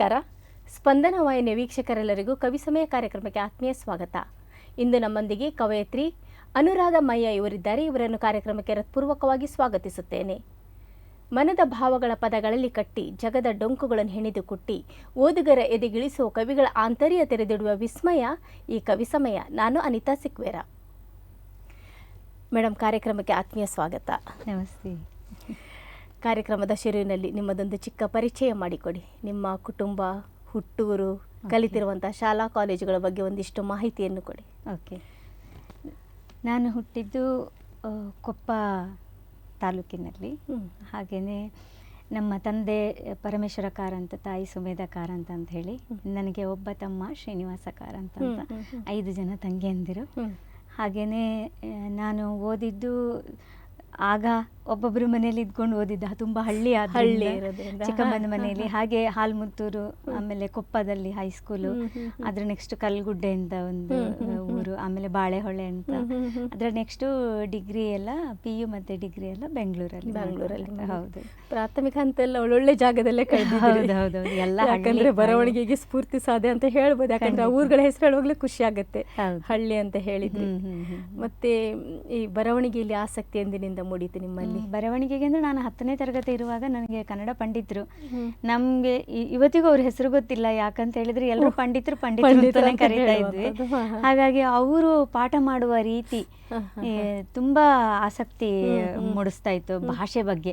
ನಮಸ್ಕಾರ. ಸ್ಪಂದನ ವಾಹಿನಿಯ ವೀಕ್ಷಕರೆಲ್ಲರಿಗೂ ಕವಿ ಸಮಯ ಕಾರ್ಯಕ್ರಮಕ್ಕೆ ಆತ್ಮೀಯ ಸ್ವಾಗತ. ಇಂದು ನಮ್ಮೊಂದಿಗೆ ಕವಯತ್ರಿ ಅನುರಾಧ ಮಯ್ಯ ಇವರಿದ್ದಾರೆ. ಇವರನ್ನು ಕಾರ್ಯಕ್ರಮಕ್ಕೆ ಹೃತ್ಪೂರ್ವಕವಾಗಿ ಸ್ವಾಗತಿಸುತ್ತೇನೆ. ಮನದ ಭಾವಗಳ ಪದಗಳಲ್ಲಿ ಕಟ್ಟಿ, ಜಗದ ಡೊಂಕುಗಳನ್ನು ಹೆಣೆದು ಕುಟ್ಟಿ, ಓದುಗರ ಎದೆಗಿಳಿಸುವ ಕವಿಗಳ ಆಂತರ್ಯ ತೆರೆದಿಡುವ ವಿಸ್ಮಯ ಈ ಕವಿ ಸಮಯ. ನಾನು ಅನಿತಾ ಸಿಕ್ವೇರ. ಮೇಡಮ್ ಕಾರ್ಯಕ್ರಮಕ್ಕೆ ಆತ್ಮೀಯ ಸ್ವಾಗತ. ನಮಸ್ತೆ. ಕಾರ್ಯಕ್ರಮದ ಶುರುವಿನಲ್ಲಿ ನಿಮ್ಮದೊಂದು ಚಿಕ್ಕ ಪರಿಚಯ ಮಾಡಿಕೊಡಿ. ನಿಮ್ಮ ಕುಟುಂಬ ಹುಟ್ಟೂರು ಕಲಿತಿರುವಂತಹ ಶಾಲಾ ಕಾಲೇಜುಗಳ ಬಗ್ಗೆ ಒಂದಿಷ್ಟು ಮಾಹಿತಿಯನ್ನು ಕೊಡಿ. ಓಕೆ ನಾನು ಹುಟ್ಟಿದ್ದು ಕೊಪ್ಪ ತಾಲೂಕಿನಲ್ಲಿ. ಹಾಗೆಯೇ ನಮ್ಮ ತಂದೆ ಪರಮೇಶ್ವರ ಕಾರಂತ ತಾಯಿ ಸುಮೇಧ ಕಾರಂತ ಅಂತ ಹೇಳಿ ನನಗೆ ಒಬ್ಬ ತಮ್ಮ ಶ್ರೀನಿವಾಸ ಕಾರಂತ ಅಂತ. ಐದು ಜನ ತಂಗಿಯಂದಿರು. ಹಾಗೆಯೇ ನಾನು ಓದಿದ್ದು ಆಗ ಒಬ್ಬೊಬ್ಬರು ಮನೆಯಲ್ಲಿ ಇದ್ಕೊಂಡು ಓದಿದ್ದ ತುಂಬಾ ಹಳ್ಳಿ ಹಳ್ಳಿ. ಚಿಕ್ಕಮ್ಮನ ಮನೆಯಲ್ಲಿ ಹಾಗೆ ಹಾಲ್ಮುತ್ತೂರು ಆಮೇಲೆ ಕೊಪ್ಪದಲ್ಲಿ ಹೈಸ್ಕೂಲು. ಅದ್ರ ನೆಕ್ಸ್ಟ್ ಕಲ್ಗುಡ್ಡೆ ಅಂತ ಒಂದು. ಊರು ಆಮೇಲೆ ಬಾಳೆಹೊಳೆ ಅಂತ. ಅದ್ರ ನೆಕ್ಸ್ಟು ಡಿಗ್ರಿ ಎಲ್ಲ ಪಿ ಯು ಮತ್ತೆ ಡಿಗ್ರಿ ಎಲ್ಲ ಬೆಂಗಳೂರಲ್ಲಿ ಬೆಂಗಳೂರಲ್ಲಿ ಹೌದು ಪ್ರಾಥಮಿಕ ಹಂತ ಎಲ್ಲ ಒಳ್ಳೊಳ್ಳೆ ಜಾಗದಲ್ಲೇ. ಹೌದು, ಹೌದು. ಎಲ್ಲ ಯಾಕಂದ್ರೆ ಬರವಣಿಗೆಗೆ ಸ್ಫೂರ್ತಿ ಸಾಧ್ಯ ಅಂತ ಹೇಳ್ಬೋದು ಯಾಕಂದ್ರೆ. ಊರುಗಳ ಹೆಸರು ಹೇಳುವಾಗಲೇ ಖುಷಿ ಆಗುತ್ತೆ ಹಳ್ಳಿ ಅಂತ ಹ್ಮ್. ಮತ್ತೆ ಈ ಬರವಣಿಗೆಯಲ್ಲಿ ಆಸಕ್ತಿ ಎಂದಿನಿಂದ ಮೂಡಿತು ನಿಮ್ಮಲ್ಲಿ. ಬರವಣಿಗೆಗೆ ಅಂದ್ರೆ ನಾನು ಹತ್ತನೇ ತರಗತಿ ಇರುವಾಗ ನನಗೆ ಕನ್ನಡ ಪಂಡಿತರು. ನಮ್ಗೆ ಇವತ್ತಿಗೂ ಅವ್ರ ಹೆಸರು ಗೊತ್ತಿಲ್ಲ ಯಾಕಂತ ಹೇಳಿದ್ರೆ ಎಲ್ಲರೂ ಪಂಡಿತರು ಪಂಡಿತರು ಕರೀತಾ ಇದ್ವಿ. ಹಾಗಾಗಿ ಅವರು ಪಾಠ ಮಾಡುವ ರೀತಿ ತುಂಬಾ ಆಸಕ್ತಿ. ಮೂಡಿಸ್ತಾ ಇತ್ತು ಭಾಷೆ ಬಗ್ಗೆ.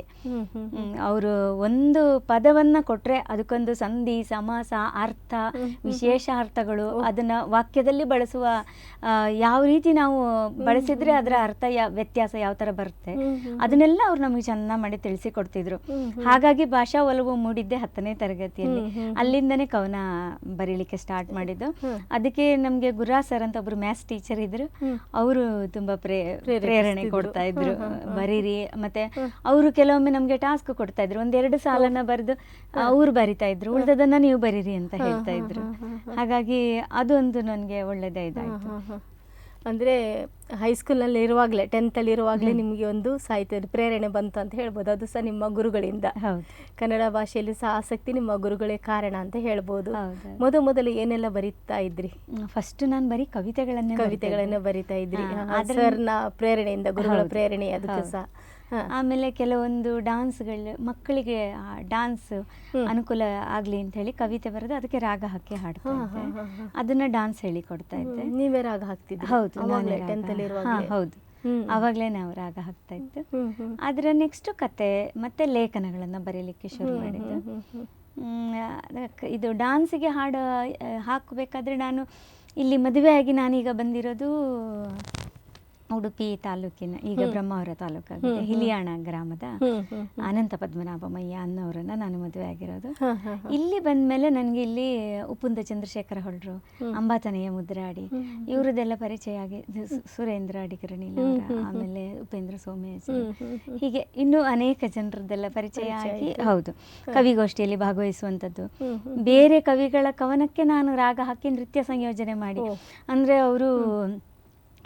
ಅವರು ಒಂದು ಪದವನ್ನ ಕೊಟ್ರೆ ಅದಕ್ಕೊಂದು ಸಂಧಿ ಸಮಾಸ ಅರ್ಥ ವಿಶೇಷ ಅರ್ಥಗಳು ಅದನ್ನ ವಾಕ್ಯದಲ್ಲಿ ಬಳಸುವ ಯಾವ ರೀತಿ ನಾವು ಬಳಸಿದ್ರೆ ಅದರ ಅರ್ಥ ವ್ಯತ್ಯಾಸ ಯಾವ ತರ ಬರುತ್ತೆ. ಅದನ್ನೆಲ್ಲ ಅವ್ರು ನಮಗೆ ಚೆನ್ನ ಮಾಡಿ ತಿಳಿಸಿ ಕೊಡ್ತಿದ್ರು. ಹ್ಮ್, ಹ್ಮ್. ಹಾಗಾಗಿ ಭಾಷಾ ಒಲವು ಮೂಡಿದ್ದೆ ಹತ್ತನೇ ತರಗತಿಯಲ್ಲಿ. ಅಲ್ಲಿಂದನೇ ಕವನ ಬರೀಲಿಕ್ಕೆ ಸ್ಟಾರ್ಟ್ ಮಾಡಿದ್ದು. ಅದಕ್ಕೆ ನಮಗೆ ಗುರಾ ಸರ್ ಅಂತ ಒಬ್ರು ಮ್ಯಾಥ್ಸ್ ಟೀಚರ್ ಇದ್ರು. ಅವರು ತುಂಬಾ ಪ್ರೇ ಪ್ರೇರಣೆ ಕೊಡ್ತಾ ಇದ್ರು. ಬರೀರಿ ಮತ್ತೆ. ಅವರು ಕೆಲವೊಮ್ಮೆ ನಮಗೆ ಟಾಸ್ಕ್ ಕೊಡ್ತಾ ಇದ್ರು. ಒಂದೆರಡು ಸಾಲನ್ನ ಬರೆದು ಅವ್ರು ಬರಿತಾ ಇದ್ರು. ಉಳಿದದನ್ನ ನೀವು ಬರೀರಿ ಅಂತ ಹೇಳ್ತಾ ಇದ್ರು. ಹಾಗಾಗಿ ಅದೊಂದು ನನಗೆ ಒಳ್ಳೆದೇ ಇದಾಯ್ತು. ಅಂದ್ರೆ ಹೈಸ್ಕೂಲ್ನಲ್ಲಿ ಇರುವಾಗಲೇ ಟೆಂತಲ್ಲಿ ಇರುವಾಗಲೇ ನಿಮಗೆ ಒಂದು ಸಾಹಿತ್ಯದ ಪ್ರೇರಣೆ ಬಂತು ಅಂತ ಹೇಳ್ಬೋದು. ಅದು ಸಹ ನಿಮ್ಮ ಗುರುಗಳಿಂದ. ಕನ್ನಡ ಭಾಷೆಯಲ್ಲಿ ಸಹ ಆಸಕ್ತಿ ನಿಮ್ಮ ಗುರುಗಳೇ ಕಾರಣ ಅಂತ ಹೇಳ್ಬೋದು. ಮೊದ ಮೊದಲು ಏನೆಲ್ಲ ಬರೀತಾ ಇದ್ರಿ? ಫಸ್ಟ್ ನಾನು ಬರೀ ಕವಿತೆಗಳನ್ನ ಕವಿತೆಗಳನ್ನ. ಬರಿತಾ ಇದ್ರಿ. ಸರ್ನ ಪ್ರೇರಣೆಯಿಂದ ಗುರುಗಳ ಪ್ರೇರಣೆ ಅದಕ್ಕೆ ಸಹ. ಆಮೇಲೆ ಕೆಲವೊಂದು ಡಾನ್ಸ್ಗಳು ಮಕ್ಕಳಿಗೆ ಡಾನ್ಸ್ ಅನುಕೂಲ ಆಗ್ಲಿ ಅಂತ ಹೇಳಿ ಕವಿತೆ ಬರೆದು ಅದಕ್ಕೆ ರಾಗ ಹಾಕಿ ಹಾಡ್ತಾ. ಅದನ್ನ ಡಾನ್ಸ್ ಹೇಳಿ ಕೊಡ್ತಾ ಇದ್ದೆ. ನೀವೇ ರಾಗ ಹಾಕ್ತಿದ್ದೆ ಹೌದು ಹೌದು. ಅವಾಗ್ಲೇ ನಾವು ರಾಗ ಹಾಕ್ತಾ ಇತ್ತು. ಅದ್ರ ನೆಕ್ಸ್ಟ್ ಕತೆ ಮತ್ತೆ ಲೇಖನಗಳನ್ನ ಬರೀಲಿಕ್ಕೆ ಶುರು ಮಾಡಿದ್ದು. ಇದು ಡಾನ್ಸಿಗೆ ಹಾಡು ಹಾಕಬೇಕಾದ್ರೆ ನಾನು ಇಲ್ಲಿ ಮದುವೆಯಾಗಿ ನಾನೀಗ ಬಂದಿರೋದು ಉಡುಪಿ ತಾಲೂಕಿನ ಈಗ ಬ್ರಹ್ಮಾವರ ಹ್ಮ್. ಹಿಲಿಯಾಣ ಗ್ರಾಮದ. ಅನಂತ ಪದ್ಮನಾಭಮಯ್ಯ ಅನ್ನೋರನ್ನ ನಾನು ಮದುವೆ ಆಗಿರೋದು ಇಲ್ಲಿ ಬಂದ ಬಂದ್ಮೇಲೆ ನನಗೆ ಇಲ್ಲಿ ಉಪ್ಪುಂದ ಚಂದ್ರಶೇಖರ ಹೊಳ್ರು. ಅಂಬಾತನೆಯ ಮುದ್ರಾಡಿ. ಇವರದೆಲ್ಲ ಪರಿಚಯ ಆಗಿ ಸುರೇಂದ್ರ ಅಡಿಗರಣಿ. ಆಮೇಲೆ ಉಪೇಂದ್ರ ಸೋಮೇಶ್. ಹೀಗೆ ಇನ್ನೂ ಅನೇಕ ಜನರದೆಲ್ಲ ಪರಿಚಯ ಆಗಿ ಹೌದು ಕವಿಗೋಷ್ಠಿಯಲ್ಲಿ ಭಾಗವಹಿಸುವಂಥದ್ದು ಹ್ಮ್. ಬೇರೆ ಕವಿಗಳ ಕವನಕ್ಕೆ ನಾನು ರಾಗ ಹಾಕಿ ನೃತ್ಯ ಸಂಯೋಜನೆ ಮಾಡಿ. ಅಂದ್ರೆ ಅವರು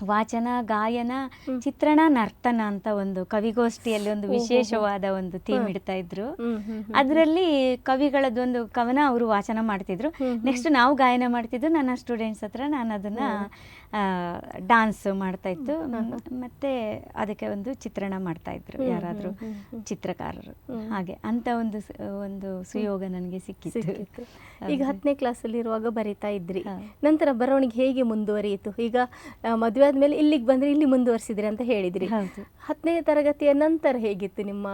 ವಾಚನ ಗಾಯನ ಚಿತ್ರಣ ನರ್ತನ ಅಂತ ಒಂದು ಕವಿಗೋಷ್ಠಿಯಲ್ಲಿ ಒಂದು ವಿಶೇಷವಾದ ಒಂದು ಥೀಮ್. ಇಡ್ತಾ ಇದ್ರು. ಅದರಲ್ಲಿ ಕವಿಗಳದೊಂದು ಕವನ ಅವರು ವಾಚನ ಮಾಡ್ತಿದ್ರು. ನೆಕ್ಸ್ಟ್ ನಾವು ಗಾಯನ ಮಾಡ್ತಿದ್ರು ನನ್ನ ಸ್ಟೂಡೆಂಟ್ಸ್ ಹತ್ರ ನಾನು ಅದನ್ನ ಡಾನ್ಸ್ ಮಾಡ್ತಾ ಇತ್ತು ಮತ್ತೆ ಅದಕ್ಕೆ ಒಂದು ಚಿತ್ರಣ ಮಾಡ್ತಾ ಇದ್ರು ಯಾರಾದ್ರೂ. ಚಿತ್ರಕಾರರು. ಹಾಗೆ ಅಂತ ಒಂದು ಒಂದು ಸುಯೋಗ ನನಗೆ ಸಿಕ್ಕಿತ್ತು. ಈಗ ಹತ್ತನೇ ಕ್ಲಾಸಲ್ಲಿ ಇರುವಾಗ ಬರಿತಾ ಇದ್ರಿ. ನಂತರ ಬರವಣಿಗೆ ಹೇಗೆ ಮುಂದುವರಿಯಿತು? ಈಗ ಮದುವೆ ಆದ್ಮೇಲೆ ಇಲ್ಲಿಗೆ ಬಂದ್ರೆ ಇಲ್ಲಿ ಮುಂದುವರಿಸಿದ್ರಿ ಅಂತ ಹೇಳಿದ್ರಿ. ಹತ್ತನೇ ತರಗತಿಯ ನಂತರ ಹೇಗಿತ್ತು ನಿಮ್ಮ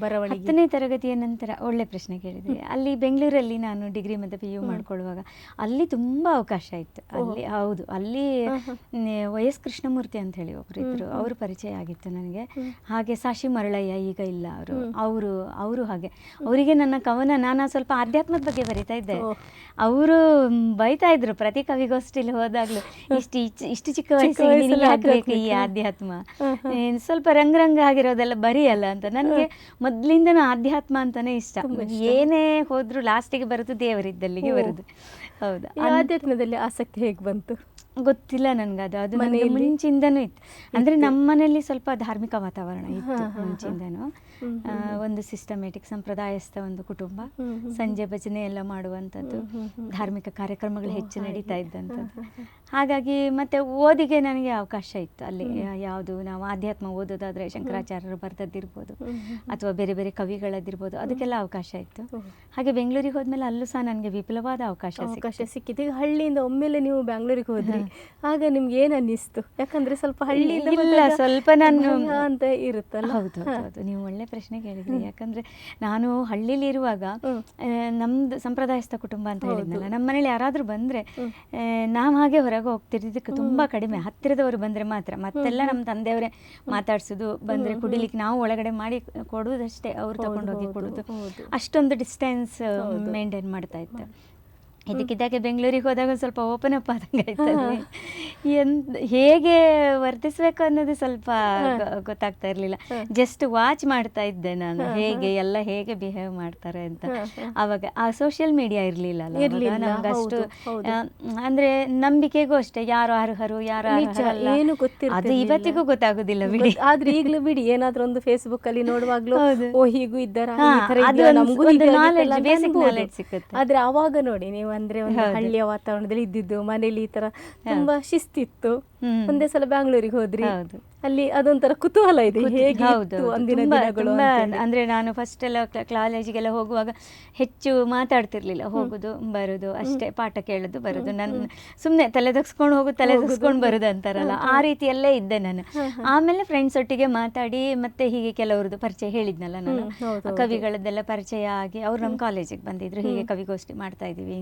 ಬರವಣಿಗೆ? ಹತ್ತನೇ ತರಗತಿಯ ನಂತರ ಒಳ್ಳೆ ಪ್ರಶ್ನೆ ಕೇಳಿದ್ರಿ. ಅಲ್ಲಿ ಬೆಂಗಳೂರಲ್ಲಿ ನಾನು ಡಿಗ್ರಿ ಮತ್ತೆ ಪಿ ಯು ಮಾಡ್ಕೊಳ್ಳುವಾಗ ಅಲ್ಲಿ ತುಂಬಾ ಅವಕಾಶ ಇತ್ತು. ಅಲ್ಲಿ ಹೌದು. ಅಲ್ಲಿ ಎಸ್ ಕೃಷ್ಣಮೂರ್ತಿ ಅಂತ ಹೇಳಿ ಒಬ್ರು ಇದ್ರು. ಅವ್ರ ಪರಿಚಯ ಆಗಿತ್ತು ನನಗೆ. ಹಾಗೆ ಸಾಶಿ ಮರಳಯ್ಯ ಈಗ ಇಲ್ಲ ಅವರು. ಅವರು ಅವರು ಹಾಗೆ. ಅವರಿಗೆ ನನ್ನ ಕವನ ನಾನು ಸ್ವಲ್ಪ ಆಧ್ಯಾತ್ಮದ ಬಗ್ಗೆ ಬರಿತಾ ಇದ್ದೆ. ಅವರು ಬೈತಾ ಇದ್ರು ಪ್ರತಿ ಕವಿಗೋಷ್ಠಿಲಿ ಹೋದಾಗ್ಲೂ ಇಷ್ಟು ಇಷ್ಟು ಚಿಕ್ಕ ವಯಸ್ಸಿಗೆ ಹಾಕ್ಬೇಕು ಈ ಆಧ್ಯಾತ್ಮ. ಸ್ವಲ್ಪ ರಂಗ್ ರಂಗ್ ಆಗಿರೋದೆಲ್ಲ ಬರಿಯಲ್ಲ ಅಂತ. ನನಗೆ ಮೊದ್ಲಿಂದನೂ ಆಧ್ಯಾತ್ಮ ಅಂತಾನೆ ಇಷ್ಟ. ಏನೇ ಹೋದ್ರು ಲಾಸ್ಟಿಗೆ ಬರೋದು ದೇವರಿದ್ದಲ್ಲಿಗೆ. ಬರುದು. ಹೌದು? ಆಧ್ಯಾತ್ಮದಲ್ಲಿ ಆಸಕ್ತಿ ಹೇಗೆ ಬಂತು? ಗೊತ್ತಿಲ್ಲ ನನ್ಗ ಅದು. ಅದು ನನಗೆ? ಮುಂಚಿಂದನೂ ಇತ್ತು. ಅಂದ್ರೆ ನಮ್ಮನೇಲಿ ಸ್ವಲ್ಪ ಧಾರ್ಮಿಕ ವಾತಾವರಣ ಇತ್ತು. ಮುಂಚಿಂದನೂ. ಒಂದು ಸಿಸ್ಟಮೆಟಿಕ್ ಸಂಪ್ರದಾಯಸ್ಥ ಒಂದು ಕುಟುಂಬ. ಸಂಜೆ ಭಜನೆ ಎಲ್ಲ ಮಾಡುವಂಥದ್ದು. ಧಾರ್ಮಿಕ ಕಾರ್ಯಕ್ರಮಗಳು ಹೆಚ್ಚು. ನಡೀತಾ ಇದ್ದಂಥದ್ದು. ಹಾಗಾಗಿ ಮತ್ತೆ ಓದಿಗೆ ನನಗೆ ಅವಕಾಶ ಇತ್ತು. ಅಲ್ಲಿ ಯಾವುದು ನಾವು ಆಧ್ಯಾತ್ಮ ಓದೋದಾದ್ರೆ ಶಂಕರಾಚಾರ್ಯರು ಬರೆದದ್ದಿರ್ಬೋದು. ಅಥವಾ ಬೇರೆ ಬೇರೆ ಕವಿಗಳದ್ದಿರ್ಬೋದು. ಅದಕ್ಕೆಲ್ಲ ಅವಕಾಶ ಇತ್ತು. ಹಾಗೆ ಬೆಂಗಳೂರಿಗೆ ಹೋದ್ಮೇಲೆ ಅಲ್ಲೂ ಸಹ ನನಗೆ ವಿಪುಲವಾದ ಅವಕಾಶ ಅವಕಾಶ. ಸಿಕ್ಕಿದೆ ಈಗ ಹಳ್ಳಿಯಿಂದ ಒಮ್ಮೆಲೆ ನೀವು ಬೆಂಗಳೂರಿಗೆ ಹೋದ್ರಿ. ಆಗ ನಿಮ್ಗೆ ಏನ್ ಅನ್ನಿಸ್ತು? ಯಾಕಂದ್ರೆ ಸ್ವಲ್ಪ ಹಳ್ಳಿ ಇಲ್ಲ, ಸ್ವಲ್ಪ ನಾನು- ಅಂತ ಇರುತ್ತಲ್ಲ. ಹೌದು, ಹೌದು ನೀವು ಒಳ್ಳೆ ಪ್ರಶ್ನೆ ಕೇಳಿದ್ರಿ ಯಾಕಂದ್ರೆ ನಾನು ಹಳ್ಳಿಲಿ ಇರುವಾಗ ನಮ್ದು ಸಂಪ್ರದಾಯಸ್ಥ ಕುಟುಂಬ ಅಂತ ಹೇಳಿದ್ನಲ್ಲ ನಮ್ಮ ಮನೇಲಿ ಯಾರಾದ್ರೂ ಬಂದ್ರೆ ನಾವು ಹಾಗೆ ಹೊರಗೆ ಹೋಗ್ತಿರ್ತಿದ್ದಕ್ಕೆ ತುಂಬಾ ಕಡಿಮೆ. ಹತ್ತಿರದವರು ಬಂದ್ರೆ ಮಾತ್ರ. ಮತ್ತೆಲ್ಲ ನಮ್ಮ ತಂದೆಯವರೇ ಮಾತಾಡ್ಸೋದು ಬಂದ್ರೆ ಕುಡಿಲಿಕ್ಕೆ ನಾವು ಒಳಗಡೆ ಮಾಡಿ ಕೊಡುವುದಷ್ಟೇ ಅವ್ರು ತಗೊಂಡೋಗಿ ಕೊಡುದು. ಅಷ್ಟೊಂದು ಡಿಸ್ಟೆನ್ಸ್. ಮೇಂಟೈನ್ ಮಾಡ್ತಾ ಇತ್ತು ಇದಕ್ಕಿದ್ದಾಗೆ ಬೆಂಗಳೂರಿಗೆ ಹೋದಾಗ ಒಂದ್ ಸ್ವಲ್ಪ ಓಪನ್ ಅಪ್ ಆದಂಗೆ. ಎಂತ ಹೇಗೆ ವರ್ತಿಸ್ಬೇಕು ಅನ್ನೋದು ಸ್ವಲ್ಪ ಗೊತ್ತಾಗ್ತಾ ಇರ್ಲಿಲ್ಲ. ಜಸ್ಟ್ ವಾಚ್ ಮಾಡ್ತಾ ಇದ್ದೆ ನಾನು. ಹೇಗೆ ಎಲ್ಲ ಹೇಗೆ ಬಿಹೇವ್ ಮಾಡ್ತಾರೆ ಅಂತ. ಅವಾಗ ಆ ಸೋಷಿಯಲ್ ಮೀಡಿಯಾ ಇರ್ಲಿಲ್ಲ ನಮ್ಗೆ ಅಷ್ಟು ಅಂದ್ರೆ ನಂಬಿಕೆಗೂ ಅಷ್ಟೇ ಯಾರು ಅರ್ಹರು ಯಾರು ಏನು ಅದು ಇವತ್ತಿಗೂ ಗೊತ್ತಾಗುದಿಲ್ಲ ಬಿಡಿ. ಆದ್ರೆ ಈಗಲೂ ಬಿಡಿ ಏನಾದ್ರೂ ಒಂದು ಫೇಸ್ಬುಕ್ ಅಲ್ಲಿ ನೋಡುವಾಗ್ಲೂ. ಓ ಹೀಗೂ ಇದ್ದಾರ knowledge ಸಿಕ್ಕುತ್ತೆ. ಆದ್ರೆ ಅವಾಗ ನೋಡಿ ನೀವು ಅಂದ್ರೆ ಒಂದು ಹಳ್ಳಿಯ ವಾತಾವರಣದಲ್ಲಿ ಇದ್ದಿದ್ದು ಮನೇಲಿ ಈ ತರ ತುಂಬಾ ಶಿಸ್ತಿತ್ತು. ಒಂದೇ ಸಲ ಬ್ಯಾಂಗ್ಳೂರಿಗೆ ಹೋದ್ರಿ. ಹೌದು. ಅಲ್ಲಿ ಅದೊಂಥರ ಕುತೂಹಲ ಇದೆ. ಕುತು- ಹೇಗೆ ಇತ್ತು ಅಂದಿನ ದಿನಗಳು ಅಂದ್ರೆ ನಾನು ಫಸ್ಟ್ ಎಲ್ಲ ಕ್ಲ- ಕಾಲೇಜಿಗೆಲ್ಲ ಹೋಗುವಾಗ ಹೆಚ್ಚು ಮಾತಾಡ್ತಿರ್ಲಿಲ್ಲ. ಹೋಗುದು ಬರುದು ಅಷ್ಟೇ ಪಾಠ ಕೇಳುದು ಬರುದು. ನನ್ನ ಸುಮ್ನೆ ತಲೆ ತಗ್ಸ್ಕೊಂಡು ಹೋಗುದು ತಲೆ ತಗ್ಸ್ಕೊಂಡು ಬರುದು ಅಂತಾರಲ್ಲ. ಆ ರೀತಿಯಲ್ಲೇ ಇದ್ದೆ ನಾನು. ಆಮೇಲೆ ಫ್ರೆಂಡ್ಸ್ ಒಟ್ಟಿಗೆ ಮಾತಾಡಿ ಮತ್ತೆ ಹೀಗೆ ಕೆಲವರದ್ದು ಪರಿಚಯ ಹೇಳಿದ್ನಲ್ಲ ನಾನು. ಕವಿಗಳದ್ದೆಲ್ಲ ಪರಿಚಯ ಆಗಿ ಅವ್ರು ನಮ್ಮ ಕಾಲೇಜಿಗೆ ಬಂದಿದ್ರು. ಹೀಗೆ ಕವಿಗೋಷ್ಠಿ ಮಾಡ್ತಾ ಇದೀವಿ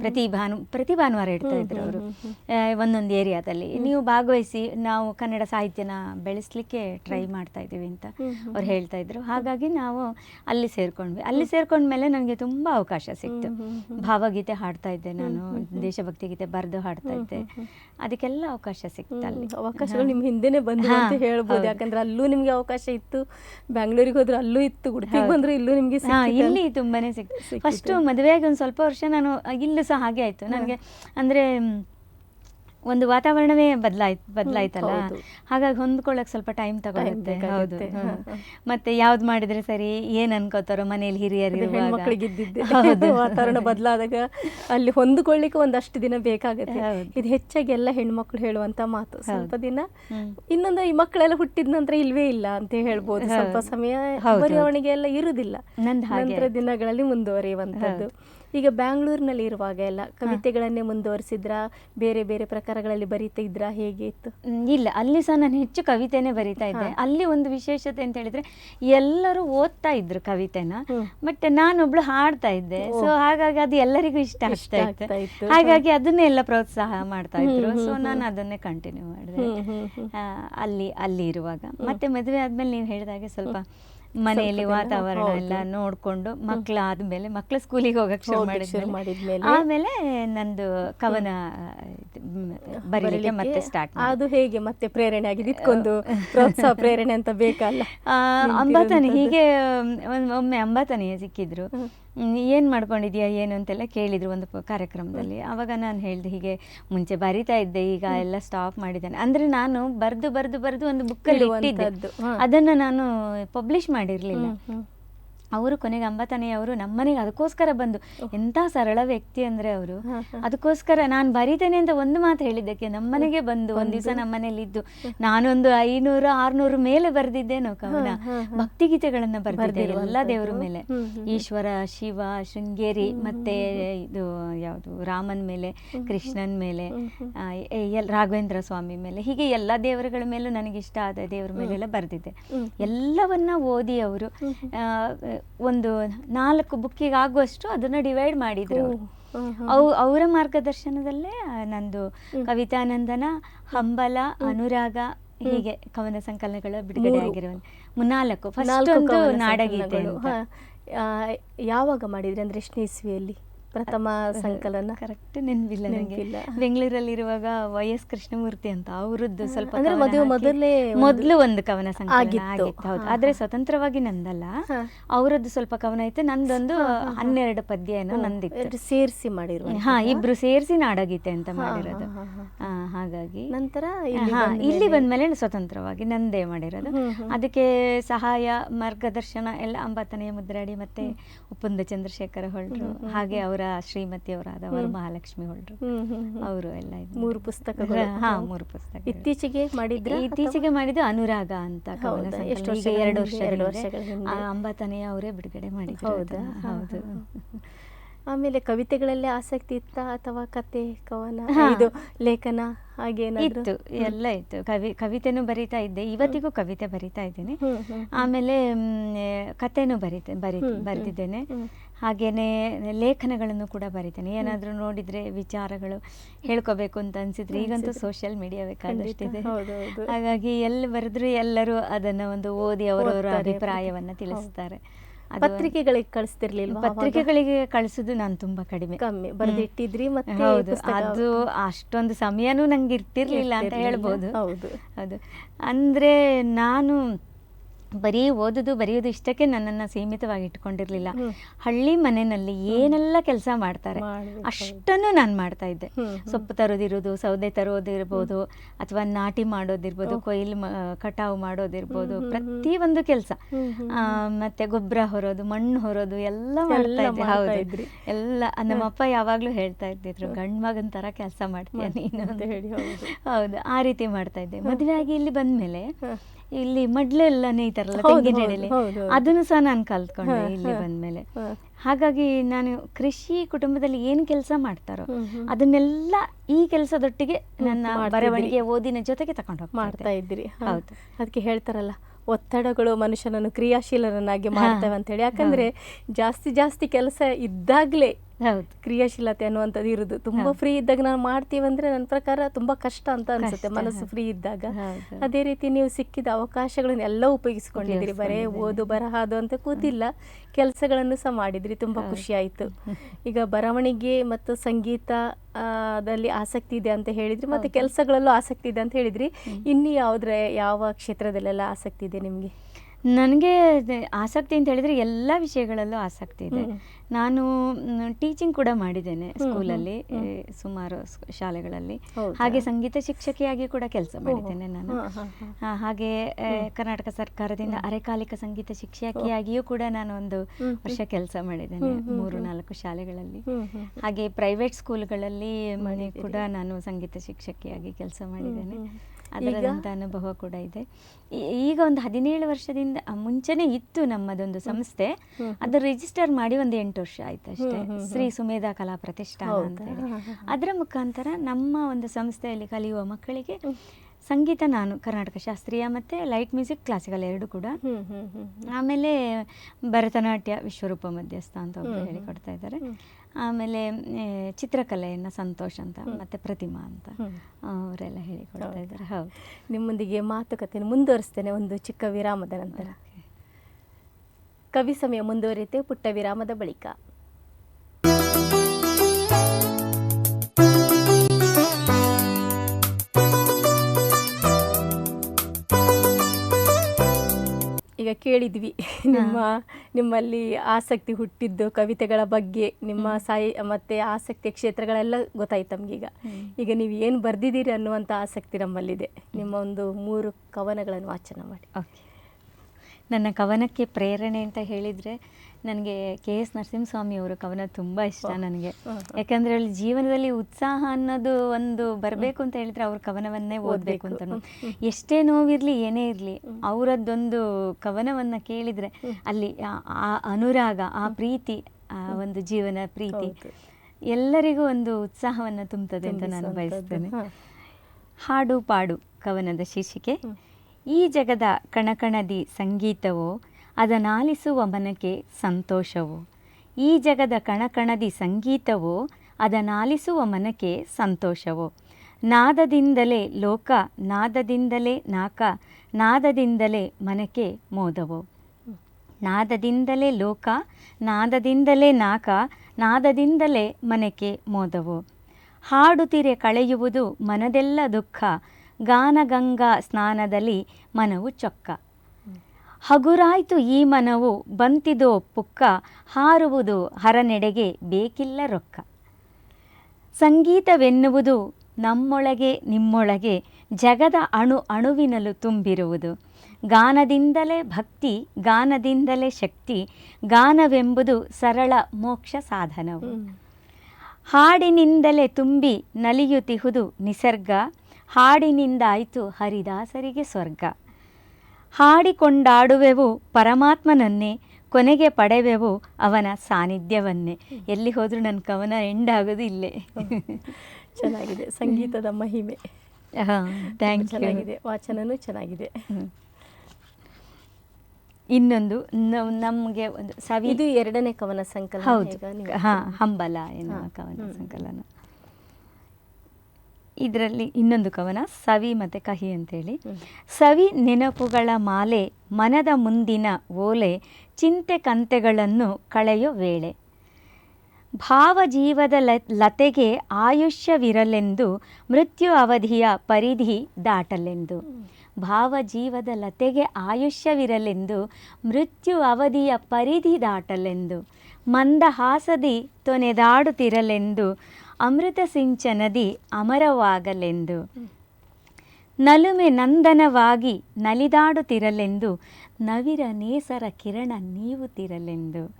ಪ್ರತಿ ಭಾನು ಪ್ರತಿ ಭಾನುವಾರ ಇಡ್ತಾ ಇದ್ರು ಅವರು. ಒಂದೊಂದು ಏರಿಯಾದಲ್ಲಿ ನೀವು ಭಾಗವಹಿಸಿ ನಾವು ಕನ್ನಡ ಸಾಹಿತ್ಯನ ಬೆಳೆಸ್ಲಿಕ್ಕೆ ಟ್ರೈ ಮಾಡ್ತಾ ಇದ್ದೀವಿ ಅಂತ ಅವ್ರು ಹೇಳ್ತಾ ಇದ್ರು. ಹಾಗಾಗಿ ನಾವು ಅಲ್ಲಿ ಸೇರ್ಕೊಂಡ್ವಿ. ಅಲ್ಲಿ ಸೇರ್ಕೊಂಡ್ಮೇಲೆ ನನಗೆ ತುಂಬಾ ಅವಕಾಶ ಸಿಕ್ತು. ಭಾವಗೀತೆ ಹಾಡ್ತಾ ಇದ್ದೆ ನಾನು. ದೇಶಭಕ್ತಿ ಗೀತೆ ಬರೆದು ಹಾಡ್ತಾ ಇದ್ದೆ. ಅದಕ್ಕೆಲ್ಲ ಅವಕಾಶ ಸಿಕ್ತು ಅಲ್ಲಿ. ಅವಕಾಶಗಳು ನಿಮ್ ಹಿಂದೆನೆ ಬಂದು ಅಂತ ಹೇಳ್ಬೋದು. ಯಾಕಂದ್ರೆ ಅಲ್ಲೂ ನಿಮಗೆ ಅವಕಾಶ ಇತ್ತು. ಬ್ಯಾಂಗ್ಳೂರಿಗೆ ಹೋದ್ರೆ ಅಲ್ಲೂ ಇತ್ತು. ಉಡುಪಿಗೆ. ಬಂದ್ರು ಇಲ್ಲೂ ನಿಮಗೆ ಇಲ್ಲಿ ತುಂಬಾನೇ ಸಿಕ್ತು. ಫಸ್ಟ್ ಮದುವೆಯಾಗಿ ಒಂದು ಸ್ವಲ್ಪ ವರ್ಷ ನಾನು ಇಲ್ಲೂ ಸಹ ಹಾಗೆ ಆಯ್ತು. ನನಗೆ ಅಂದ್ರೆ ಒಂದು ವಾತಾವರಣವೇ ಬದಲಾಯ್ತು ಬದಲಾಯ್ತಲ್ಲ? ಹಾಗಾಗಿ ಹೊಂದ್ಕೊಳ್ಳೋಕೆ ಸ್ವಲ್ಪ ಟೈಮ್ ತಗೊಳುತ್ತೆ. ಹೌದು. ಮತ್ತೆ ಯಾವ್ದು ಮಾಡಿದ್ರೆ ಸರಿ ಏನ್ ಅನ್ಕೋತಾರೋ ಮನೇಲಿ ಹಿರಿಯರು ಹೌದು. ವಾತಾವರಣ ಬದಲಾದಾಗ ಅಲ್ಲಿ ಹೊಂದ್ಕೊಳ್ಳಿಕ್ಕೆ ಒಂದಷ್ಟು ದಿನ ಬೇಕಾಗುತ್ತೆ. ಇದು ಹೆಚ್ಚಾಗಿ ಎಲ್ಲ ಹೆಣ್ಮಕ್ಳು ಹೇಳುವಂತ ಮಾತು. ಸ್ವಲ್ಪ ದಿನ. ಇನ್ನೊಂದು ಈ ಮಕ್ಕಳೆಲ್ಲ ಹುಟ್ಟಿದ ನಂತರ ಇಲ್ವೇ ಇಲ್ಲ ಅಂತ ಹೇಳ್ಬೋದು. ಸ್ವಲ್ಪ ಸಮಯ ಬರವಣಿಗೆ ಎಲ್ಲ ಇರುದಿಲ್ಲ ನಂತರ ದಿನಗಳಲ್ಲಿ ಮುಂದುವರಿಯುವಂಥದ್ದು. ಈಗ ಬ್ಯಾಂಗ್ಳೂರಿನಲ್ಲಿ ಇರುವಾಗ ಎಲ್ಲ ಕವಿತೆಗಳನ್ನೇ ಮುಂದುವರಿಸಿದ್ರ? ಬೇರೆ ಬೇರೆ ಪ್ರಕಾರಗಳಲ್ಲಿ ಬರೀತಾ ಇದ್ರ? ಹೇಗೆ ಇತ್ತು? ಇಲ್ಲ ಅಲ್ಲಿ ಸಹ ನಾನು ಹೆಚ್ಚು ಕವಿತೆನೆ ಬರಿತಾ ಇದ್ದೆ. ಅಲ್ಲಿ ಒಂದು ವಿಶೇಷತೆ ಅಂತ ಹೇಳಿದ್ರೆ ಎಲ್ಲರೂ ಓದ್ತಾ ಇದ್ರು ಕವಿತೆನ ಮತ್ತೆ ಬಟ್ ನಾನೊಬ್ಳು ಹಾಡ್ತಾ ಇದ್ದೆ. ಸೊ ಹಾಗಾಗಿ ಅದು ಎಲ್ಲರಿಗೂ ಇಷ್ಟ ಆಗ್ತಾ ಇತ್ತು. ಹಾಗಾಗಿ ಅದನ್ನೇ ಎಲ್ಲ ಪ್ರೋತ್ಸಾಹ ಮಾಡ್ತಾ ಇದ್ರು. ಸೊ ನಾನು ಅದನ್ನೇ ಕಂಟಿನ್ಯೂ ಮಾಡಿದೆ. ಅಲ್ಲಿ ಅಲ್ಲಿ ಇರುವಾಗ. ಮತ್ತೆ ಮದುವೆ ಆದ್ಮೇಲೆ ನೀವು ಹೇಳಿದಾಗೆ ಸ್ವಲ್ಪ ಮನೆಯಲ್ಲಿ ವಾತಾವರಣ. ಎಲ್ಲ ನೋಡ್ಕೊಂಡು ಮಕ್ಕಳು ಆದ್ಮೇಲೆ ಮಕ್ಕಳು ಸ್ಕೂಲಿಗೆ ಹೋಗಕ್ ಶುರು ಮಾಡಿದ್ಮೇಲೆ ಆಮೇಲೆ ನಂದು ಕವನ ಬರೀಲಿಕ್ಕೆ ಮತ್ತೆ ಸ್ಟಾರ್ಟ್ ಅದು ಹೇಗೆ ಮತ್ತೆ ಪ್ರೇರಣೆ ಆಗಿದೆ ಇದಕ್ಕೊಂದು ಪ್ರೋತ್ಸಾಹ ಪ್ರೇರಣೆ ಅಂತ ಬೇಕಲ್ಲ ಅಂಬಾತನೆ ಹೀಗೆ ಒಮ್ಮೆ ಅಂಬಾತನೆಯ ಸಿಕ್ಕಿದ್ರು. ಏನ್ ಮಾಡ್ಕೊಂಡಿದ್ಯಾ ಏನು ಅಂತೆಲ್ಲ ಕೇಳಿದ್ರು ಒಂದು ಪ- ಕಾರ್ಯಕ್ರಮದಲ್ಲಿ. ಆವಾಗ ನಾನು ಹೇಳಿದೆ ಹೀಗೆ ಮುಂಚೆ ಬರಿತಾ ಇದ್ದೆ ಈಗ ಎಲ್ಲ ಸ್ಟಾಪ್ ಮಾಡಿದ್ದೇನೆ. ಅಂದ್ರೆ ನಾನು ಬರೆದು ಬರೆದು ಬರೆದು ಒಂದು ಬುಕ್ಕಲ್ಲಿ ಇಟ್ಟಿದ್ದೆ. ಅದನ್ನ ನಾನು ಪಬ್ಲಿಷ್ ಮಾಡಿರ್ಲಿಲ್ಲ. ಅವರು ಕೊನೆಗೆ ಅಂಬಾತನೆಯವರು ನಮ್ಮನೆಗೆ ಅದಕ್ಕೋಸ್ಕರ ಬಂದು. ಎಂತ ಸರಳ ವ್ಯಕ್ತಿ ಅಂದ್ರೆ ಅವರು. ಅದಕ್ಕೋಸ್ಕರ ನಾನು ಬರೀತೇನೆ ಅಂತ ಒಂದು ಮಾತು ಹೇಳಿದ್ದಕ್ಕೆ ನಮ್ಮನೆಗೆ ಬಂದು ಒಂದ್ ದಿವಸ ನಮ್ಮನೇಲಿ ಇದ್ದು ನಾನೊಂದು ಐನೂರು ಆರ್ನೂರು ಮೇಲೆ ಬರೆದಿದ್ದೇನೋ ಕವನ. ಭಕ್ತಿ ಗೀತೆಗಳನ್ನ ಹಾ. ಭಕ್ತಿಗೀತೆಗಳನ್ನ ಬರೆದಿದ್ದೆ ಎಲ್ಲ ದೇವರ ಮೇಲೆ. ಈಶ್ವರ ಶಿವ ಶೃಂಗೇರಿ ಮತ್ತೆ ಇದು ಯಾವುದು? ರಾಮನ್ ಮೇಲೆ ಕೃಷ್ಣನ್ ಮೇಲೆ ರಾಘವೇಂದ್ರ ಸ್ವಾಮಿ ಮೇಲೆ. ಹೀಗೆ ಎಲ್ಲ ದೇವರುಗಳ ಮೇಲೂ ನನಗೆ ಇಷ್ಟ ಆದ ದೇವರ ಮೇಲೆಲ್ಲ ಬರೆದಿದ್ದೆ. ಎಲ್ಲವನ್ನ ಓದಿ ಅವರು ಒಂದು ನಾಲ್ಕು ಬುಕ್ಕಿಗೆ ಆಗುವಷ್ಟು ಅದನ್ನ ಡಿವೈಡ್ ಮಾಡಿದ್ರು. ಅವು ಅವರ ಮಾರ್ಗದರ್ಶನದಲ್ಲೇ ನಂದು ಕವಿತಾನಂದನ ಹಂಬಲ ಅನುರಾಗ ಹೀಗೆ ಕವನ ಸಂಕಲನಗಳು ಬಿಡುಗಡೆ. ಆಗಿರುವ ನಾಲ್ಕು ಫಸ್ಟ್ ಒಂದು ನಾಡಗೀತೆ ಯಾವಾಗ ಮಾಡಿದ್ರಿ ಅಂದ್ರೆ ಎಷ್ಟನೇ ಇಸ್ವಿಯಲ್ಲಿ? ಪ್ರಥಮ ಸಂಕಲನ. ಕರೆಕ್ಟ್ ನೆನಪಿಲ್ಲ ನೆನಪಿಲ್ಲ. ಬೆಂಗಳೂರಲ್ಲಿ ಇರುವಾಗ ವೈ ಎಸ್ ಕೃಷ್ಣಮೂರ್ತಿ ಅಂತ ಅವರದ್ದು ಸ್ವಲ್ಪ ಮೊದಲೇ ಒಂದು- ಮೊದಲು ಒಂದು ಕವನ ಸಂಕಲನ ಆಗಿತ್ತು. ಆಗಿತ್ತು ಹೌದು. ಆದ್ರೆ ಸ್ವತಂತ್ರವಾಗಿ ನಂದಲ್ಲ. ಅವರದ್ದು ಸ್ವಲ್ಪ ಕವನ ಐತೆ ನಂದೊಂದು ಹನ್ನೆರಡು ಪದ್ಯ ಏನೋ ನಂದಿತ್ತು. ಸೇರಿಸಿ ಮಾಡಿರುವ ಹಾ ಇಬ್ರು ಸೇರಿಸಿ ನಾಡಗೀತೆ ಅಂತ ಮಾಡಿರೋದು. ಹಾಗಾಗಿ. ನಂತರ ಇಲ್ಲಿ ಬಂದ್ಮೇಲೆ ಸ್ವತಂತ್ರವಾಗಿ ನಂದೇ ಮಾಡಿರೋದು. ಅದಕ್ಕೆ ಸಹಾಯ ಮಾರ್ಗದರ್ಶನ ಎಲ್ಲ ಅಂಬಾತನೆಯ ಮುದ್ರಾಡಿ ಮತ್ತೆ ಉಪ್ಪುಂದ ಚಂದ್ರಶೇಖರ ಹೊಳ್ರು ಹಾಗೆ ಅವರ ಶ್ರೀಮತಿಯವರಾದ ಮಹಾಲಕ್ಷ್ಮಿ ಹೊಳ್ರು. ಅವರು ಎಲ್ಲ ಮೂರು ಪುಸ್ತಕ ಹಾ ಮೂರು ಪುಸ್ತಕ ಇತ್ತೀಚೆಗೆ ಮಾಡಿದ್ರೆ ಇತ್ತೀಚೆಗೆ ಮಾಡಿದ್ದು ಅನುರಾಗ ಅಂತ ಕವನ. ಎಷ್ಟು ವರ್ಷಗಳ ಎರಡು? ವರ್ಷ ಎರಡು ವರ್ಷ. ಅಂಬಾತನೆಯ ಅವರೇ ಬಿಡುಗಡೆ ಮಾಡಿದ್ರು ಹೌದಾ? ಹೌದು. ಆಮೇಲೆ ಕವಿತೆಗಳಲ್ಲೇ ಆಸಕ್ತಿ ಇತ್ತ ಅಥವಾ ಕತೆ ಕವನ. ಇದು ಲೇಖನ ಹಾಗೆ ಇತ್ತು. ಎಲ್ಲ ಇತ್ತು. ಕವಿ ಕವಿತೆನೂ ಬರಿತಾ ಇದ್ದೆ. ಇವತ್ತಿಗೂ ಕವಿತೆ ಬರಿತಾ ಇದ್ದೀನಿ. ಆಮೇಲೆ ಕತೆನೂ ಬರಿತ ಬರಿ. ಬರೆದಿದ್ದೇನೆ. ಹಾಗೇನೆ ಲೇಖನಗಳನ್ನು ಕೂಡ ಬರಿತೇನೆ. ಏನಾದರೂ ನೋಡಿದ್ರೆ ವಿಚಾರಗಳು ಹೇಳ್ಕೋಬೇಕು ಅಂತ ಅನ್ಸಿದ್ರೆ ಈಗಂತೂ. ಸೋಷಿಯಲ್ ಮೀಡಿಯಾ ಬೇಕಾದಷ್ಟಿದೆ. ಹಾಗಾಗಿ ಎಲ್ಲಿ ಬರೆದ್ರು ಎಲ್ಲರೂ ಅದನ್ನ ಒಂದು ಓದಿ ಅವರವರ ಅಭಿಪ್ರಾಯವನ್ನು. ತಿಳಿಸ್ತಾರೆ. ಪತ್ರಿಕೆಗಳಿಗೆ ಕಳಿಸ್ತಿರ್ಲಿಲ್ಲ ಪತ್ರಿಕೆಗಳಿಗೆ ಕಳಿಸೋದು ನಾನು ತುಂಬಾ ಕಡಿಮೆ. ಕಮ್ಮಿ. ಬರೆದಿಟ್ಟಿದ್ರಿ ಮತ್ತೆ ಅದು ಅಷ್ಟೊಂದು ಸಮಯನೂ ನಂಗೆ ಇರ್ತಿರ್ಲಿಲ್ಲ ಅಂತ. ಹೇಳ್ಬೋದು. ಹೌದು. ಅದು. ಅಂದ್ರೆ ನಾನು ಬರೀ ಓದುದು ಬರೆಯೋದು ಇಷ್ಟಕ್ಕೆ ನನ್ನನ್ನು ಸೀಮಿತವಾಗಿ ಇಟ್ಕೊಂಡಿರ್ಲಿಲ್ಲ ಹಳ್ಳಿ ಮನೆಯಲ್ಲಿ ಏನೆಲ್ಲ ಕೆಲಸ ಮಾಡ್ತಾರೆ ಅಷ್ಟನ್ನು ನಾನು ಮಾಡ್ತಾ ಇದ್ದೆ. ಸೊಪ್ಪು ತರೋದಿರೋದು ಸೌದೆ ತರೋದಿರ್ಬೋದು ಅಥವಾ ನಾಟಿ ಮಾಡೋದಿರ್ಬೋದು. ಕೊಯ್ಲು ಕಟಾವು ಮಾಡೋದಿರ್ಬೋದು ಒಂದು ಕೆಲಸ. ಮತ್ತೆ ಗೊಬ್ಬರ ಹೊರೋದು ಮಣ್ಣು ಹೊರೋದು ಎಲ್ಲ ಮಾಡ್ತಾ ಎಲ್ಲ ಇದ್ದೆ ಹೌದು. ಎಲ್ಲ ನಮ್ಮಪ್ಪ ಯಾವಾಗ್ಲೂ ಹೇಳ್ತಾ ಇದ್ದಿದ್ರು ಗಂಡ್ ಮಗನ್ ತರ ಕೆಲಸ ಮಾಡ್ತೀಯ ನೀನು? ಅಂತ ಹೇಳಿ, ಹೌದು. ಆ ರೀತಿ ಮಾಡ್ತಾ ಇದ್ದೆ. ಮದುವೆ ಆಗಿ ಇಲ್ಲಿ ಬಂದ್ಮೇಲೆ ಹ. ಇಲ್ಲಿ ಮಡ್ಲೆಲ್ಲ ನೇಯ್ತಾರಲ್ಲ ತೆಂಗಿನ ಎಡೆಲಿ ಹೌದು. ಅದನ್ನು ಸಹ ನಾನು ಕಲ್ತ್ಕೊಂಡೆ ಇಲ್ಲಿ. ಬಂದ್ಮೇಲೆ ಹಾಗಾಗಿ ನಾನು ಕೃಷಿ ಕುಟುಂಬದಲ್ಲಿ ಏನು ಕೆಲಸ ಮಾಡ್ತಾರೋ. ಅದನ್ನೆಲ್ಲ ಈ ಕೆಲಸದೊಟ್ಟಿಗೆ ನನ್ನ. ಬರವಣಿಗೆ ಓದಿನ ಜೊತೆಗೆ ತಕೊಂಡ್ ಹೋಗ್ತಾ ಮಾಡ್ತಾ ಇದ್ರಿ ಹೌದು. ಅದಕ್ಕೆ ಹೇಳ್ತಾರಲ್ಲ ಒತ್ತಡಗಳು ಮನುಷ್ಯನನ್ನು ಕ್ರಿಯಾಶೀಲರನ್ನಾಗಿ ಮಾಡ್ತವೆ ಅಂತ ಹೇಳಿ ಯಾಕಂದ್ರೆ ಜಾಸ್ತಿ ಜಾಸ್ತಿ ಕೆಲಸ ಇದ್ದಾಗ್ಲೇ ಹೌದು. ಕ್ರಿಯಾಶೀಲತೆ ಅನ್ನುವಂಥದ್ದು ಇರುದು. ತುಂಬಾ ಫ್ರೀ ಇದ್ದಾಗ ನಾವು ಮಾಡ್ತೀವಿ ಅಂದ್ರೆ ನನ್ನ ಪ್ರಕಾರ ತುಂಬಾ ಕಷ್ಟ ಅಂತ ಅನ್ಸುತ್ತೆ. ಮನಸ್ಸು ಫ್ರೀ ಇದ್ದಾಗ. ಅದೇ ರೀತಿ ನೀವು ಸಿಕ್ಕಿದ ಅವಕಾಶಗಳನ್ನ ಎಲ್ಲ ಉಪಯೋಗಿಸ್ಕೊಂಡಿದ್ದೀರಿ. ಬರೇ ಓದು ಬರಹ ಅದು ಅಂತ ಕೂತಿಲ್ಲ. ಕೆಲಸಗಳನ್ನು ಸಹ ಮಾಡಿದ್ರಿ. ತುಂಬಾ. ಖುಷಿ ಆಯ್ತು. ಈಗ ಬರವಣಿಗೆ ಮತ್ತು ಸಂಗೀತ ದಲ್ಲಿ ಆಸಕ್ತಿ ಇದೆ ಅಂತ ಹೇಳಿದ್ರಿ. ಮತ್ತೆ. ಕೆಲಸಗಳಲ್ಲೂ ಆಸಕ್ತಿ ಇದೆ ಅಂತ ಹೇಳಿದ್ರಿ. ಇನ್ನು ಯಾವ್ದ್ರ ಯಾವ ಕ್ಷೇತ್ರದಲ್ಲೆಲ್ಲ ಆಸಕ್ತಿ ಇದೆ ನಿಮ್ಗೆ? ನನಗೆ ಆಸಕ್ತಿ ಅಂತ ಹೇಳಿದ್ರೆ ಎಲ್ಲ ವಿಷಯಗಳಲ್ಲೂ ಆಸಕ್ತಿ ಇದೆ. ನಾನು ಟೀಚಿಂಗ್ ಕೂಡ ಮಾಡಿದ್ದೇನೆ ಸ್ಕೂಲಲ್ಲಿ ಸುಮಾರು ಶಾಲೆಗಳಲ್ಲಿ. ಹಾಗೆ ಸಂಗೀತ ಶಿಕ್ಷಕಿಯಾಗಿ ಕೂಡ ಕೆಲಸ ಮಾಡಿದ್ದೇನೆ ನಾನು. ಹಾಗೆ ಕರ್ನಾಟಕ ಸರ್ಕಾರದಿಂದ ಅರೆಕಾಲಿಕ ಸಂಗೀತ ಶಿಕ್ಷಕಿಯಾಗಿಯೂ ಕೂಡ ನಾನು ಒಂದು ವರ್ಷ ಕೆಲಸ ಮಾಡಿದ್ದೇನೆ ಮೂರು ನಾಲ್ಕು ಶಾಲೆಗಳಲ್ಲಿ. ಹಾಗೆ ಪ್ರೈವೇಟ್ ಸ್ಕೂಲ್ಗಳಲ್ಲಿ. ಕೂಡ ನಾನು ಸಂಗೀತ ಶಿಕ್ಷಕಿಯಾಗಿ ಕೆಲಸ ಮಾಡಿದ್ದೇನೆ. ಅದರದಂಥ ಅನುಭವ ಕೂಡ ಇದೆ. ಈಗ ಒಂದು ಹದಿನೇಳು ವರ್ಷದಿಂದ ಮುಂಚೆನೆ ಇತ್ತು ನಮ್ಮದೊಂದು ಸಂಸ್ಥೆ. ಅದು ರಿಜಿಸ್ಟರ್ ಮಾಡಿ ಒಂದು ಎಂಟು ವರ್ಷ ಆಯ್ತು ಅಷ್ಟೇ. ಶ್ರೀ ಸುಮೇಧಾ ಕಲಾ ಪ್ರತಿಷ್ಠಾನ ಅಂತ ಅಂತೇಳಿ ಹಾ, ಹಾ, ಹಾ. ಅದರ ಮುಖಾಂತರ ನಮ್ಮ ಒಂದು ಸಂಸ್ಥೆಯಲ್ಲಿ ಕಲಿಯುವ ಮಕ್ಕಳಿಗೆ ಸಂಗೀತ ನಾನು ಕರ್ನಾಟಕ ಶಾಸ್ತ್ರೀಯ ಮತ್ತು ಲೈಟ್ ಮ್ಯೂಸಿಕ್ ಕ್ಲಾಸಿಕಲ್ ಎರಡು ಕೂಡ. ಆಮೇಲೆ ಭರತನಾಟ್ಯ ವಿಶ್ವರೂಪ ಮಧ್ಯಸ್ಥ ಅಂತ ಒಬ್ಬರು ಹೇಳಿಕೊಡ್ತಾ ಇದ್ದಾರೆ. ಆಮೇಲೆ ಚಿತ್ರಕಲೆಯನ್ನು ಸಂತೋಷ್ ಅಂತ ಮತ್ತು ಪ್ರತಿಮಾ ಅಂತ. ಅವರೆಲ್ಲ ಹೇಳಿಕೊಡ್ತಾ ಇದ್ದಾರೆ. ಹೌದು. ನಿಮ್ಮೊಂದಿಗೆ ಮಾತುಕತೆಯನ್ನು ಮುಂದುವರಿಸ್ತೇನೆ ಒಂದು ಚಿಕ್ಕ ವಿರಾಮದ ನಂತರ. ಕವಿ ಸಮಯ ಮುಂದುವರಿಯುತ್ತೆ ಪುಟ್ಟ ವಿರಾಮದ ಬಳಿಕ. ಈಗ ಕೇಳಿದ್ವಿ. ನಿಮ್ಮ ನಿಮ್ಮಲ್ಲಿ ಆಸಕ್ತಿ ಹುಟ್ಟಿದ್ದು ಕವಿತೆಗಳ ಬಗ್ಗೆ ನಿಮ್ಮ ಸಾಯಿ ಮತ್ತೆ ಆಸಕ್ತಿಯ ಕ್ಷೇತ್ರಗಳೆಲ್ಲ ಗೊತ್ತಾಯ್ತು ನಮಗೀಗ. ಈಗ ನೀವು ಏನು ಬರ್ದಿದ್ದೀರಿ ಅನ್ನುವಂಥ ಆಸಕ್ತಿ ನಮ್ಮಲ್ಲಿದೆ. ನಿಮ್ಮ ಒಂದು ಮೂರು ಕವನಗಳನ್ನು ವಾಚನ ಮಾಡಿ. ಓಕೆ. ನನ್ನ ಕವನಕ್ಕೆ ಪ್ರೇರಣೆ ಅಂತ ಹೇಳಿದರೆ ನನಗೆ ಕೆ ಎಸ್ ನರಸಿಂಹಸ್ವಾಮಿ ಅವರ ಕವನ ತುಂಬ ಇಷ್ಟ ನನಗೆ. ಯಾಕಂದ್ರೆ ಅಲ್ಲಿ ಜೀವನದಲ್ಲಿ ಉತ್ಸಾಹ ಅನ್ನೋದು ಒಂದು ಬರಬೇಕು ಅಂತ ಹೇಳಿದ್ರೆ ಅವ್ರ ಕವನವನ್ನೇ ಓದಬೇಕು. ಅಂತ ಎಷ್ಟೇ ನೋವಿರಲಿ ಏನೇ ಇರಲಿ ಅವರದ್ದೊಂದು ಕವನವನ್ನು ಕೇಳಿದರೆ ಅಲ್ಲಿ ಆ- ಆ ಅನುರಾಗ ಆ ಪ್ರೀತಿ ಆ ಒಂದು ಜೀವನ ಪ್ರೀತಿ ಎಲ್ಲರಿಗೂ ಒಂದು ಉತ್ಸಾಹವನ್ನು ತುಂಬುತ್ತದೆ ಅಂತ ನಾನು ಬಯಸ್ತೇನೆ. ಹಾಡು ಪಾಡು ಕವನದ ಶೀರ್ಷಿಕೆ. ಈ ಜಗದ ಕಣಕಣದಿ ಸಂಗೀತವೋ ಅದನಾಲಿಸುವ ಮನಕ್ಕೆ ಸಂತೋಷವು. ಈ ಜಗದ ಕಣಕಣದಿ ಸಂಗೀತವು ಅದನಾಲಿಸುವ ಮನಕ್ಕೆ ಸಂತೋಷವು. ನಾದದಿಂದಲೇ ಲೋಕ, ನಾದದಿಂದಲೇ ನಾಕ, ನಾದದಿಂದಲೇ ಮನಕ್ಕೆ ಮೋದವು. ನಾದದಿಂದಲೇ ಲೋಕ, ನಾದದಿಂದಲೇ ನಾಕ, ನಾದದಿಂದಲೇ ಮನಕೆ ಮೋದವು. ಹಾಡುತಿರೆ ಕಳೆಯುವುದು ಮನದೆಲ್ಲ ದುಃಖ, ಗಾನಗಂಗಾ ಸ್ನಾನದಲ್ಲಿ ಮನವು ಚೊಕ್ಕ. ಹಗುರಾಯ್ತು ಈ ಮನವು ಬಂತಿದೋ ಪುಕ್ಕ ಹಾರುವುದು ಹರನೆಡೆಗೆ ಬೇಕಿಲ್ಲ ರೊಕ್ಕ. ಸಂಗೀತವೆನ್ನುವುದು ನಮ್ಮೊಳಗೆ ನಿಮ್ಮೊಳಗೆ ಜಗದ ಅಣು ಅಣುವಿನಲು ತುಂಬಿರುವುದು. ಗಾನದಿಂದಲೇ ಭಕ್ತಿ ಗಾನದಿಂದಲೇ ಶಕ್ತಿ ಗಾನವೆಂಬುದು ಸರಳ ಮೋಕ್ಷ ಸಾಧನವು. ಹಾಡಿನಿಂದಲೇ ತುಂಬಿ ನಲಿಯುತಿಹುದು ನಿಸರ್ಗ ಹಾಡಿನಿಂದಾಯಿತು ಹರಿದಾಸರಿಗೆ ಸ್ವರ್ಗ. ಹಾಡಿಕೊಂಡಾಡುವೆವು ಪರಮಾತ್ಮನನ್ನೇ ಕೊನೆಗೆ ಪಡೆವೆವು ಅವನ ಸಾನ್ನಿಧ್ಯವನ್ನೇ. ಎಲ್ಲಿ ಹೋದರೂ ನನ್ನ ಕವನ ಎಂಡ್ ಆಗೋದು ಇಲ್ಲೇ. ಚೆನ್ನಾಗಿದೆ ಸಂಗೀತದ ಮಹಿಮೆ. ಹಾಂ ಥ್ಯಾಂಕ್ ಯು ಚೆನ್ನಾಗಿದೆ ವಾಚನನೂ ಚೆನ್ನಾಗಿದೆ. ಇನ್ನೊಂದು ನಮಗೆ ಒಂದು ಸವಿ ಇದು ಎರಡನೇ ಕವನ ಸಂಕಲನ ಹೌದು. ಹಾಂ ಹಂಬಲ ಎನ್ನುವ ಕವನ. ಸಂಕಲನ. ಇದರಲ್ಲಿ ಇನ್ನೊಂದು ಕವನ ಸವಿ ಮತ್ತು ಕಹಿ ಅಂತೇಳಿ. ಸವಿ ನೆನಪುಗಳ ಮಾಲೆ ಮನದ ಮುಂದಿನ ಓಲೆ ಚಿಂತೆ ಕಂತೆಗಳನ್ನು ಕಳೆಯೋ ವೇಳೆ. ಭಾವಜೀವದ ಲ ಲತೆಗೆ ಆಯುಷ್ಯವಿರಲೆಂದು ಮೃತ್ಯು ಅವಧಿಯ ಪರಿಧಿ ದಾಟಲೆಂದು. ಭಾವಜೀವದ ಲತೆಗೆ ಆಯುಷ್ಯವಿರಲೆಂದು ಮೃತ್ಯು ಅವಧಿಯ ಪರಿಧಿ ದಾಟಲೆಂದು. ಮಂದಹಾಸದಿ ತೊನೆದಾಡುತ್ತಿರಲೆಂದು ಅಮೃತ ಸಿಂಚನದಿ ಅಮರವಾಗಲೆಂದು. ನಲುಮೆ ನಂದನವಾಗಿ ನಲಿದಾಡುತ್ತಿರಲೆಂದು, ನವಿರ ನೇಸರ ಕಿರಣ ನೀವುತ್ತಿರಲೆಂದು.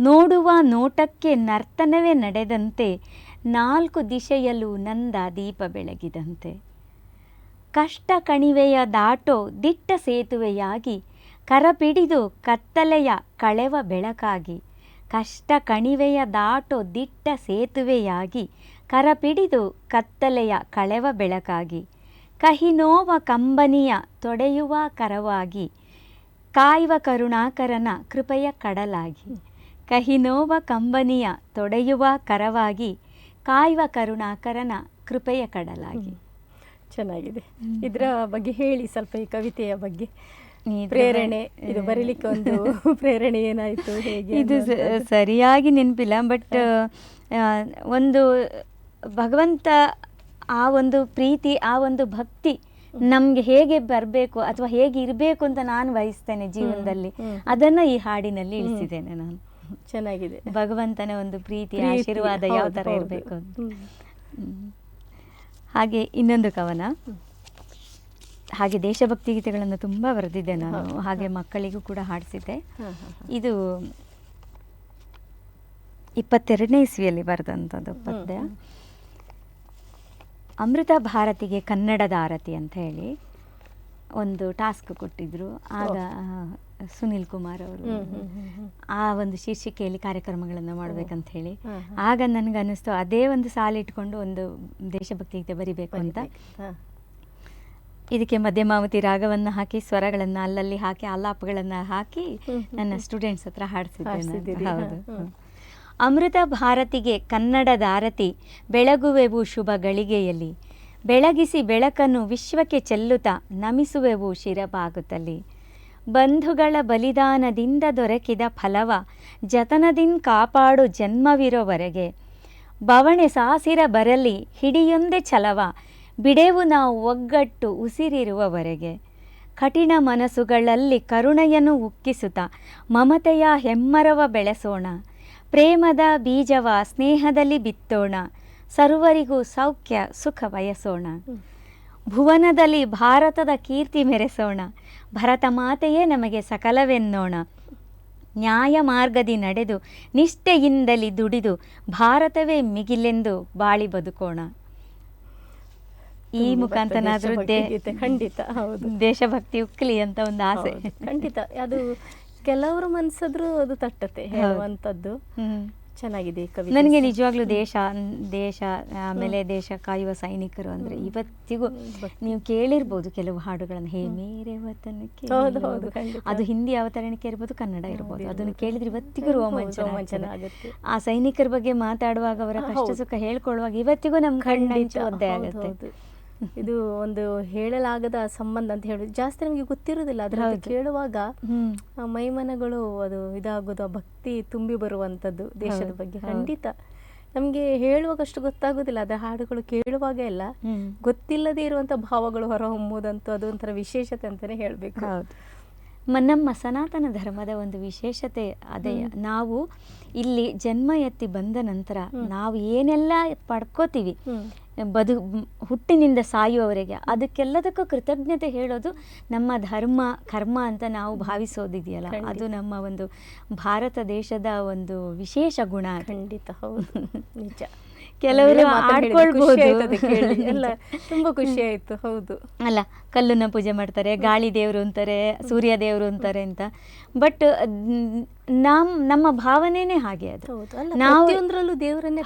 ನೋಡುವ ನೋಟಕ್ಕೆ ನರ್ತನವೇ ನಡೆದಂತೆ, ನಾಲ್ಕು ದಿಶೆಯಲ್ಲೂ ನಂದ ದೀಪ ಬೆಳಗಿದಂತೆ. ಕಷ್ಟ ಕಣಿವೆಯ ದಾಟೋ ದಿಟ್ಟ ಸೇತುವೆಯಾಗಿ, ಕರಪಿಡಿದು ಕತ್ತಲೆಯ ಕಳೆವ ಬೆಳಕಾಗಿ. ಕಷ್ಟ ಕಣಿವೆಯ ದಾಟೋ ದಿಟ್ಟ ಸೇತುವೆಯಾಗಿ ಕರಪಿಡಿದು ಕತ್ತಲೆಯ ಕಳೆವ ಬೆಳಕಾಗಿ ಕಹಿನೋವ ಕಂಬನಿಯ ತೊಡೆಯುವ ಕರವಾಗಿ ಕಾಯುವ ಕರುಣಾಕರನ ಕೃಪೆಯ ಕಡಲಾಗಿ ಕಹಿನೋವ ಕಂಬನಿಯ ತೊಡೆಯುವ ಕರವಾಗಿ ಕಾಯುವ ಕರುಣಾಕರನ ಕೃಪೆಯ ಕಡಲಾಗಿ. ಚೆನ್ನಾಗಿದೆ. ಇದರ ಬಗ್ಗೆ ಹೇಳಿ ಸ್ವಲ್ಪ ಈ ಕವಿತೆಯ ಬಗ್ಗೆ. ಪ್ರೇರಣೆ. ಇದು ಬರೀಲಿಕ್ಕೆ ಒಂದು ಪ್ರೇರಣೆ ಏನಾಯ್ತು ಹೇಗೆ ಇದು. ಸರಿಯಾಗಿ ನೆನಪಿಲ್ಲ ಬಟ್ ಒಂದು ಭಗವಂತ ಆ ಒಂದು ಪ್ರೀತಿ ಆ ಒಂದು ಭಕ್ತಿ ನಮ್ಗೆ ಹೇಗೆ ಬರಬೇಕು ಅಥವಾ ಹೇಗೆ ಇರಬೇಕು ಅಂತ ನಾನು ಬಯಸ್ತೇನೆ ಜೀವನದಲ್ಲಿ ಅದನ್ನ ಈ ಹಾಡಿನಲ್ಲಿ ಇಳಿಸಿದ್ದೇನೆ ನಾನು. ಚೆನ್ನಾಗಿದೆ. ಭಗವಂತನ ಒಂದು ಪ್ರೀತಿ ಆಶೀರ್ವಾದ ಯಾವ ತರ ಇರಬೇಕು. ಹಾಗೆ ಇನ್ನೊಂದು ಕವನ. ಹಾಗೆ ದೇಶಭಕ್ತಿ ಗೀತೆಗಳನ್ನು ತುಂಬ ಬರೆದಿದ್ದೆ ನಾನು. ಹಾಗೆ ಮಕ್ಕಳಿಗೂ ಕೂಡ ಹಾಡಿಸಿದ್ದೆ. ಇದು ಇಪ್ಪತ್ತೆರಡನೇ ಇಸ್ವಿಯಲ್ಲಿ ಬರೆದಂಥದ್ದು ಪದ್ಯ. ಅಮೃತ ಭಾರತಿಗೆ ಕನ್ನಡದ ಆರತಿ ಅಂತ ಹೇಳಿ ಒಂದು ಟಾಸ್ಕ್ ಕೊಟ್ಟಿದ್ರು. ಆಗ ಸುನಿಲ್ ಕುಮಾರ್ ಅವರು. ಆ ಒಂದು ಶೀರ್ಷಿಕೆಯಲ್ಲಿ ಕಾರ್ಯಕ್ರಮಗಳನ್ನು ಮಾಡ್ಬೇಕಂತ ಹೇಳಿ. ಆಗ ನನಗೆ ಅನಿಸ್ತು ಅದೇ ಒಂದು ಸಾಲಿಟ್ಕೊಂಡು ಒಂದು ದೇಶಭಕ್ತಿ ಗೀತೆ ಬರಿಬೇಕು ಅಂತ. ಇದಕ್ಕೆ ಮಧ್ಯಮಾವತಿ ರಾಗವನ್ನು ಹಾಕಿ ಸ್ವರಗಳನ್ನು ಅಲ್ಲಲ್ಲಿ ಹಾಕಿ ಆಲಾಪಗಳನ್ನು ಹಾಕಿ ನನ್ನ ಸ್ಟೂಡೆಂಟ್ಸ್ ಹತ್ರ ಹಾಡಿಸಿದ್ದೆ ಹಾಡ್ಸಿದ್ದೀರಿ, ನಾನು. ಹಾ, ಹೌದು. ಅಮೃತ ಭಾರತಿಗೆ ಕನ್ನಡದಾರತಿ ಬೆಳಗುವೆವು ಶುಭ ಗಳಿಗೆಯಲ್ಲಿ. ಬೆಳಗಿಸಿ ಬೆಳಕನ್ನು ವಿಶ್ವಕ್ಕೆ ಚೆಲ್ಲುತ್ತಾ ನಮಿಸುವೆವು ಶಿರಬಾಗುತ್ತಲಿ ಬಂಧುಗಳ ಬಲಿದಾನದಿಂದ ದೊರಕಿದ ಫಲವ ಜತನದಿಂದ ಕಾಪಾಡು ಜನ್ಮವಿರೋವರೆಗೆ. ಬವಣೆ ಸಾಸಿರ ಬರಲಿ ಹಿಡಿಯೊಂದೆ ಛಲವ ಬಿಡೆವು ನಾವು ಒಗ್ಗಟ್ಟು ಉಸಿರಿರುವವರೆಗೆ. ಕಠಿಣ ಮನಸ್ಸುಗಳಲ್ಲಿ ಕರುಣೆಯನ್ನು ಉಕ್ಕಿಸುತ್ತಾ ಮಮತೆಯ ಹೆಮ್ಮರವ ಬೆಳೆಸೋಣ. ಪ್ರೇಮದ ಬೀಜವ ಸ್ನೇಹದಲ್ಲಿ ಬಿತ್ತೋಣ. ಸರ್ವರಿಗೂ ಸೌಖ್ಯ ಸುಖ ಬಯಸೋಣ. ಭುವನದಲ್ಲಿ ಭಾರತದ ಕೀರ್ತಿ ಮೆರೆಸೋಣ. ಭರತ ಮಾತೆಯೇ ನಮಗೆ ಸಕಲವೆನ್ನೋಣ. ನ್ಯಾಯ ಮಾರ್ಗದಿ ನಡೆದು ನಿಷ್ಠೆಯಿಂದಲಿ ದುಡಿದು ಭಾರತವೇ ಮಿಗಿಲೆಂದು ಬಾಳಿ ಬದುಕೋಣ. ಈ ಮುಖಾಂತರ ಖಂಡಿತ ಹೌದು. ದೇಶಭಕ್ತಿ ಉಕ್ಕಲಿ ಅಂತ ಒಂದು ಆಸೆ. ಖಂಡಿತ. ಅದು ಕೆಲವರು ಮನಸ್ಸಾದ್ರೂ ಅದು ತಟ್ಟತೆ ಹೇಳುವಂತದ್ದು ಹ್ಮ್. ಚೆನ್ನಾಗಿದೆ ಕವಿ ನನಗೆ. ನಿಜವಾಗ್ಲೂ ದೇಶ ದೇಶ ಆಮೇಲೆ ದೇಶ ಕಾಯುವ ಸೈನಿಕರು ಅಂದ್ರೆ ಇವತ್ತಿಗೂ. ನೀವು ಕೇಳಿರ್ಬೋದು ಕೆಲವು ಹಾಡುಗಳನ್ನು. ಹೇ ಮೇರೆ ಖಂಡಿತ. ಅದು ಹಿಂದಿ ಅವತರಣಿಕೆ ಇರ್ಬೋದು ಕನ್ನಡ ಇರ್ಬೋದು. ಅದನ್ನು ಕೇಳಿದ್ರೆ ಇವತ್ತಿಗೂ ರೋಮಾಂಚನ. ಆ ಸೈನಿಕರ ಬಗ್ಗೆ ಮಾತಾಡುವಾಗ ಅವರ ಕಷ್ಟ ಸುಖ ಹೇಳ್ಕೊಳ್ಳುವಾಗ ಇವತ್ತಿಗೂ ನಮ್ ಕಣ್ಣು ಒದ್ದೆ ಆಗುತ್ತೆ. ಇದು ಒಂದು ಹೇಳಲಾಗದ ಸಂಬಂಧ ಅಂತ ಹೇಳುದು ಜಾಸ್ತಿ ನಮಗೆ ಗೊತ್ತಿರೋದಿಲ್ಲ. ಅದ್ರ ಕೇಳುವಾಗ ಮೈಮನಗಳು ಅದು ಇದಾಗೋದು ಆ ಭಕ್ತಿ ತುಂಬಿ ಬರುವಂತದ್ದು ದೇಶದ ಬಗ್ಗೆ. ಖಂಡಿತ. ನಮಗೆ ಹೇಳುವಾಗಷ್ಟು ಗೊತ್ತಾಗುದಿಲ್ಲ ಅದರ ಹಾಡುಗಳು ಕೇಳುವಾಗ ಎಲ್ಲ ಗೊತ್ತಿಲ್ಲದೆ ಇರುವಂತ ಭಾವಗಳು ಹೊರಹೊಮ್ಮುವುದಂತೂ ಅದು ಒಂಥರ ವಿಶೇಷತೆ ಅಂತಾನೆ ಹೇಳಬೇಕು. ನಮ್ಮ ಸನಾತನ ಧರ್ಮದ ಒಂದು ವಿಶೇಷತೆ ಅದೇ. ನಾವು ಇಲ್ಲಿ ಜನ್ಮ ಎತ್ತಿ ಬಂದ ನಂತರ ನಾವು ಏನೆಲ್ಲ ಪಡ್ಕೋತೀವಿ ಬದು ಹುಟ್ಟಿನಿಂದ ಸಾಯುವವರೆಗೆ ಅದಕ್ಕೆಲ್ಲದಕ್ಕೂ ಕೃತಜ್ಞತೆ ಹೇಳೋದು ನಮ್ಮ ಧರ್ಮ ಕರ್ಮ ಅಂತ ನಾವು ಭಾವಿಸೋದಿದೆಯಲ್ಲ. ಅದು ನಮ್ಮ ಒಂದು ಭಾರತ ದೇಶದ ಒಂದು ವಿಶೇಷ ಗುಣ ಖಂಡಿತ ಹೌದು. ನಿಜ. ಕೆಲವರು ಕೇಳಿ. ಎಲ್ಲ ತುಂಬಾ ಖುಷಿ ಆಯ್ತು ಹೌದು. ಅಲ್ಲ ಕಲ್ಲನ್ನ ಪೂಜೆ ಮಾಡ್ತಾರೆ ಗಾಳಿ ದೇವರು ಅಂತಾರೆ ಸೂರ್ಯ ದೇವರು ಅಂತಾರೆ ಅಂತ. ಬಟ್ ನಮ್ ನಮ್ಮ ಭಾವನೆನೇ ಹಾಗೆ ಅದು. ಪ್ರತಿಯೊಂದರಲ್ಲೂ ದೇವರನ್ನೇ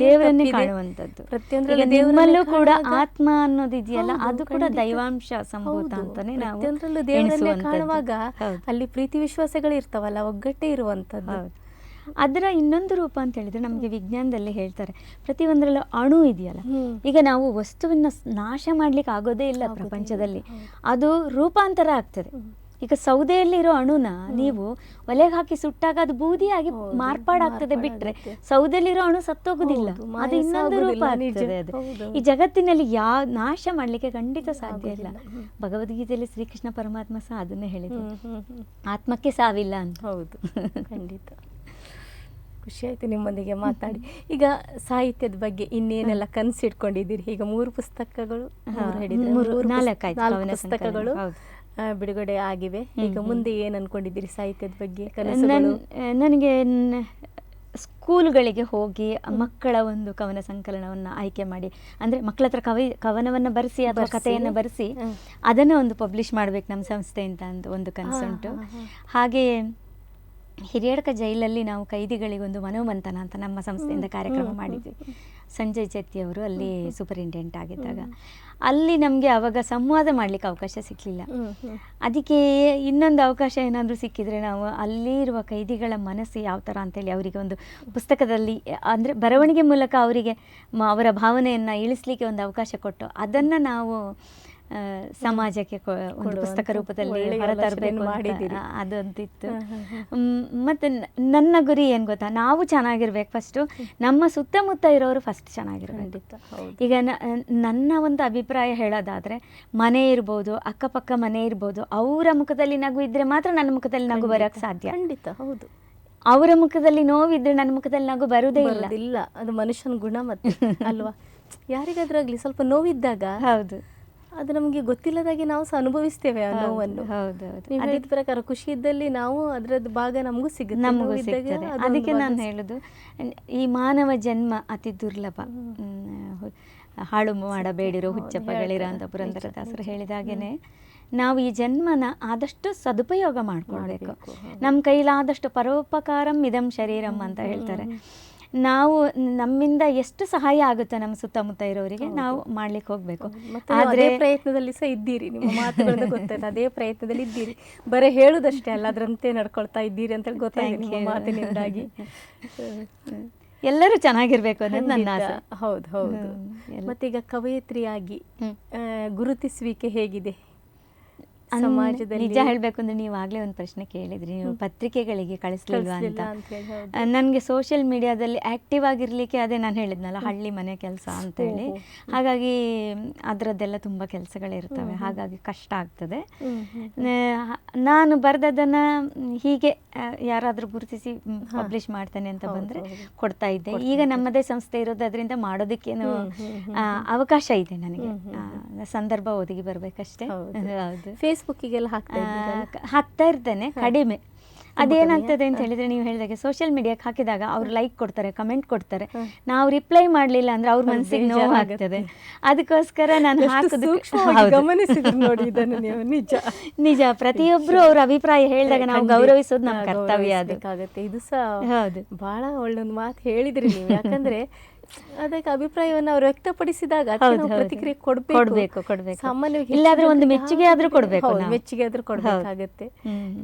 ದೇವರನ್ನೇ ಕಾಣುವಂತದ್ದು ಪ್ರತಿಯೊಂದರಲ್ಲೂ ಕೂಡ ಆತ್ಮ ಅನ್ನೋದಿದೆಯಲ್ಲ ಅದು ಕೂಡ ದೈವಾಂಶ ಸಂಭೂತ ಅಂತಾನೆ ನಾವು ದೇವರನ್ನೇ ಕಾಣುವಾಗ ಅಲ್ಲಿ ಪ್ರೀತಿ ವಿಶ್ವಾಸಗಳು ಇರ್ತಾವಲ್ಲ ಒಗ್ಗಟ್ಟೆ ಇರುವಂತದ್ದು ಅದರ ಇನ್ನೊಂದು ರೂಪ ಅಂತ ಹೇಳಿದ್ರೆ ನಮಗೆ ವಿಜ್ಞಾನದಲ್ಲಿ ಹೇಳ್ತಾರೆ. ಪ್ರತಿಯೊಂದರಲ್ಲೂ ಅಣು ಇದೆಯಲ್ಲ ಈಗ ನಾವು ವಸ್ತುವಿನ ನಾಶ ಮಾಡ್ಲಿಕ್ಕೆ ಆಗೋದೇ ಇಲ್ಲ ಪ್ರಪಂಚದಲ್ಲಿ. ಅದು ರೂಪಾಂತರ ಆಗ್ತದೆ. ಈಗ ಸೌದೆಯಲ್ಲಿರೋ ಅಣುನ ನೀವು ಒಲೆಗೆ ಹಾಕಿ ಸುಟ್ಟಾಗ ಅದು ಬೂದಿಯಾಗಿ ಮಾರ್ಪಾಡಾಗ್ತದೆ ಬಿಟ್ರೆ. ಸೌದೆಯಲ್ಲಿರೋ ಅಣು ಸತ್ತೋಗುದಿಲ್ಲ. ಅದು ಇನ್ನೊಂದು ರೂಪ ಆಗ್ತದೆ ಅದು. ಈ ಜಗತ್ತಿನಲ್ಲಿ ಯಾ ನಾಶ ಮಾಡ್ಲಿಕ್ಕೆ ಖಂಡಿತ ಸಾಧ್ಯ ಇಲ್ಲ. ಭಗವದ್ಗೀತೆಯಲ್ಲಿ ಶ್ರೀಕೃಷ್ಣ ಪರಮಾತ್ಮ ಸಹ ಅದನ್ನೇ ಹೇಳಿದ್ರು. ಆತ್ಮಕ್ಕೆ ಸಾವಿಲ್ಲ ಅಂತ. ಹೌದು ಖಂಡಿತ. ಖುಷಿ ಆಯ್ತು ನಿಮ್ಮೊಂದಿಗೆ ಮಾತಾಡಿ. ಈಗ ಸಾಹಿತ್ಯದ ಬಗ್ಗೆ ಇನ್ನೇನೆಲ್ಲ ಕನಸಿಟ್ಕೊಂಡಿದ್ದೀರಿ? ಈಗ ಮೂರು ಪುಸ್ತಕಗಳು ಪುಸ್ತಕಗಳು ಬಿಡುಗಡೆ ಆಗಿವೆ. ಈಗ ಮುಂದೆ ಏನು ಅನ್ಕೊಂಡಿದ್ದೀರಿ ಸಾಹಿತ್ಯದ ಬಗ್ಗೆ? ನನಗೆ ಸ್ಕೂಲ್ಗಳಿಗೆ ಹೋಗಿ ಮಕ್ಕಳ ಒಂದು ಕವನ ಸಂಕಲನವನ್ನು ಆಯ್ಕೆ ಮಾಡಿ ಅಂದರೆ ಮಕ್ಕಳ ಹತ್ರ ಕವಿ ಕವನವನ್ನು ಬರೆಸಿ ಅಥವಾ ಕಥೆಯನ್ನು ಬರೆಸಿ. ಅದನ್ನು ಒಂದು ಪಬ್ಲಿಷ್ ಮಾಡಬೇಕು ನಮ್ಮ ಸಂಸ್ಥೆಯಿಂದ ಅಂತ ಒಂದು ಕನಸುಂಟು. ಹಾಗೆಯೇ ಹಿರಿಯಡ್ಕ ಜೈಲಲ್ಲಿ ನಾವು ಕೈದಿಗಳಿಗೊಂದು ಮನೋಮಂಥನ ಅಂತ ನಮ್ಮ ಸಂಸ್ಥೆಯಿಂದ ಕಾರ್ಯಕ್ರಮ ಮಾಡಿದ್ವಿ. ಸಂಜಯ್ ಚೆತ್ತಿ ಅವರು ಅಲ್ಲಿ ಸೂಪರಿಂಟೆಂಡೆಂಟ್ ಆಗಿದ್ದಾಗ. ಅಲ್ಲಿ ನಮಗೆ ಅವಾಗ ಸಂವಾದ ಮಾಡಲಿಕ್ಕೆ ಅವಕಾಶ ಸಿಕ್ಕಲಿಲ್ಲ. ಅದಕ್ಕೆ ಇನ್ನೊಂದು ಅವಕಾಶ ಏನಾದರೂ ಸಿಕ್ಕಿದ್ರೆ ನಾವು ಅಲ್ಲಿ ಇರುವ ಕೈದಿಗಳ ಮನಸ್ಸು ಯಾವ ಥರ ಅಂತೇಳಿ ಅವರಿಗೆ ಒಂದು ಪುಸ್ತಕದಲ್ಲಿ ಅಂದರೆ ಬರವಣಿಗೆ ಮೂಲಕ ಅವರಿಗೆ ಮ- ಅವರ ಭಾವನೆಯನ್ನು ಇಳಿಸ್ಲಿಕ್ಕೆ ಒಂದು ಅವಕಾಶ ಕೊಟ್ಟು ಅದನ್ನು ನಾವು ಸಮಾಜಕ್ಕೆ ಒಂದು ಪುಸ್ತಕ ರೂಪದಲ್ಲಿ ಹೊರತರಬೇಕು ಅದೊಂದಿತ್ತು. ಮತ್ತೆ ನನ್ನ ಗುರಿ ಏನು ಗೊತ್ತಾ? ನಾವು ಚೆನ್ನಾಗಿರ್ಬೇಕು ಫಸ್ಟು ನಮ್ಮ ಸುತ್ತಮುತ್ತ ಇರೋರು ಫಸ್ಟ್ ಚೆನ್ನಾಗಿರ್ಬೇಕು. ಖಂಡಿತ ಈಗ ನನ್ನ ಒಂದು ಅಭಿಪ್ರಾಯ ಹೇಳೋದಾದ್ರೆ ಮನೆ ಇರ್ಬೋದು ಅಕ್ಕಪಕ್ಕ ಮನೆ ಇರ್ಬೋದು ಅವರ ಮುಖದಲ್ಲಿ ನಗು ಇದ್ರೆ ಮಾತ್ರ ನನ್ನ ಮುಖದಲ್ಲಿ ನಗು ಬರೋಕ್ಕೆ ಸಾಧ್ಯ. ಖಂಡಿತ ಹೌದು. ಅವರ ಮುಖದಲ್ಲಿ ನೋವಿದ್ರೆ ನನ್ನ ಮುಖದಲ್ಲಿ ನಗು ಬರುವುದೇ ಇಲ್ಲ. ಅದು ಮನುಷ್ಯನ ಗುಣ ಮತ್ತೆ ಅಲ್ವಾ? ಯಾರಿಗಾದ್ರೂ ಆಗ್ಲಿ ಸ್ವಲ್ಪ ನೋವಿದ್ದಾಗ ಹೌದು. ಅದು ನಮಗೆ ಗೊತ್ತಿಲ್ಲದಾಗೆ ನಾವು ಸಹ ಅನುಭವಿಸ್ತೇವೆ ಆ ನೋವನ್ನು. ನೀವು ಹೇಳಿದ ಪ್ರಕಾರ ಖುಷಿ ಇದ್ದಲ್ಲಿ ನಾವು ಅದರದ್ದು ಭಾಗ ನಮಗೂ ಸಿಗುತ್ತೆ. ನಮಗೂ ಸಿಗ್ತದೆ. ಅದಕ್ಕೆ ನಾನು. ಹೇಳುದು ಈ ಮಾನವ ಜನ್ಮ ಅತಿ ದುರ್ಲಭ. ಹಾಳು ಮಾಡಬೇಡಿರೋ ಹುಚ್ಚಪ್ಪಗಳಿರೋ ಅಂತ. ಪುರಂದರದಾಸರು ಹೇಳಿದಾಗೇನೆ ನಾವು ಈ ಜನ್ಮನ ಆದಷ್ಟು ಸದುಪಯೋಗ ಮಾಡ್ಕೊಳ್ಬೇಕು. ನಮ್ಮ ಕೈಲಾದಷ್ಟು ಪರೋಪಕಾರಂ ಇದಂ ಶರೀರಂ ಅಂತ ಹೇಳ್ತಾರೆ. ನಾವು ನಮ್ಮಿಂದ ಎಷ್ಟು ಸಹಾಯ ಆಗುತ್ತೆ ನಮ್ಮ ಸುತ್ತಮುತ್ತ ಇರೋರಿಗೆ ನಾವು ಮಾಡ್ಲಿಕ್ಕೆ ಹೋಗ್ಬೇಕು. ಆದ್ರೆ ಪ್ರಯತ್ನದಲ್ಲಿ ಸಹ ಇದ್ದೀರಿ. ನಿಮ್ಮ ಮಾತುಗಳನ್ನು ಗೊತ್ತಾಯ್ತು ಅದೇ ಪ್ರಯತ್ನದಲ್ಲಿ ಇದ್ದೀರಿ. ಬರೀ ಹೇಳುದಷ್ಟೇ ಅಲ್ಲ ಅದರಂತೆ ನಡ್ಕೊಳ್ತಾ ಇದ್ದೀರಿ ಅಂತ you. ಮಾತಿನಿಂದಾಗಿ. ಎಲ್ಲರೂ ಚೆನ್ನಾಗಿರ್ಬೇಕು ಅನ್ನೋದು ನನ್ನ ಆಸೆ. ಹೌದು ಹೌದು. ಮತ್ತೀಗ ಕವಯಿತ್ರಿಯಾಗಿ ಗುರುತಿಸುವಿಕೆ ಹೇಗಿದೆ? ಸಮಾಜದಲ್ಲಿ ನಿಜ ಹೇಳ್ಬೇಕು ಅಂದ್ರೆ ನೀವು ಆಗ್ಲೇ ಒಂದು ಪ್ರಶ್ನೆ ಕೇಳಿದ್ರಿ ನೀವು ಪತ್ರಿಕೆಗಳಿಗೆ ಕಳಿಸ್ಲಿಲ್ವಾ ಅಂತ. ನನಗೆ ಸೋಷಿಯಲ್ ಮೀಡಿಯಾದಲ್ಲಿ ಆಕ್ಟಿವ್ ಆಗಿರ್ಲಿಕ್ಕೆ ಅದೇ ನಾನು ಹೇಳಿದ್ನಲ್ಲ ಹಳ್ಳಿ ಮನೆ ಕೆಲಸ ಅಂತೇಳಿ ಹೇಳಿ. ಹಾಗಾಗಿ ಅದರದ್ದೆಲ್ಲ ತುಂಬಾ ಕೆಲಸಗಳಿರ್ತವೆ ಹಾಗಾಗಿ ಕಷ್ಟ ಆಗ್ತದೆ. ನಾನು ಬರೆದದನ್ನ ಹೀಗೆ ಯಾರಾದರೂ ಗುರುತಿಸಿ ಪಬ್ಲಿಷ್ ಮಾಡ್ತೇನೆ ಅಂತ ಬಂದ್ರೆ ಕೊಡ್ತಾ ಇದ್ದೆ. ಈಗ ನಮ್ಮದೇ ಸಂಸ್ಥೆ ಇರೋದು ಅದರಿಂದ ಮಾಡೋದಕ್ಕೇನು ಅವಕಾಶ ಇದೆ ನನಗೆ. ಸಂದರ್ಭ ಒದಗಿ ಬರ್ಬೇಕಷ್ಟೇ. ಹೌದು. ಫೇಸ್ಬುಕ್ಕಿಗೆಲ್ಲ ಹಾಕ್ತಾ? ಹಾಕ್ತಾ ಇರ್ತೇನೆ ಕಡಿಮೆ. ಅದೇನಾಗ್ತದೆ ಅಂತ ಹೇಳಿದ್ರೆ ನೀವು ಹೇಳಿದಾಗೆ ಸೋಷಿಯಲ್ ಮೀಡಿಯಾಕ್ಕೆ ಹಾಕಿದಾಗ ಅವ್ರು ಲೈಕ್ ಕೊಡ್ತಾರೆ ಕಮೆಂಟ್ ಕೊಡ್ತಾರೆ. ನಾವು ರಿಪ್ಲೈ ಮಾಡಲಿಲ್ಲ ಅಂದ್ರೆ ಅವ್ರ ಮನಸ್ಸಿಗೆ ನೋವು. ಆಗ್ತದೆ. ಅದಕ್ಕೋಸ್ಕರ ನಾನು ಹಾಕುದು ನಿಜ. ನಿಜ ಪ್ರತಿಯೊಬ್ರು ಅವ್ರ ಅಭಿಪ್ರಾಯ ಹೇಳಿದಾಗ ನಾವು. ಗೌರವಿಸೋದು ನಮ್ಮ ಕರ್ತವ್ಯ ಅದಕ್ಕಾಗುತ್ತೆ. ಇದು ಸಹ ಹೌದು. ಬಹಳ ಒಳ್ಳೊಂದು ಮಾತು ಹೇಳಿದ್ರಿ ನೀವು. ಯಾಕಂದ್ರೆ ಅದಕ್ಕೆ ಅಭಿಪ್ರಾಯವನ್ನು ಅವರು ವ್ಯಕ್ತಪಡಿಸಿದಾಗ. ಪ್ರತಿಕ್ರಿಯೆ ಕೊಡಬೇಕು ಕೊಡಬೇಕು. ಸಾಮಾನ್ಯವಾಗಿ ಇಲ್ಲಾದ್ರೆ ಒಂದು ಮೆಚ್ಚುಗೆ ಆದ್ರೂ ಕೊಡಬೇಕು. ಮೆಚ್ಚುಗೆ ಆದ್ರೂ ಕೊಡ್ಬೇಕಾಗತ್ತೆ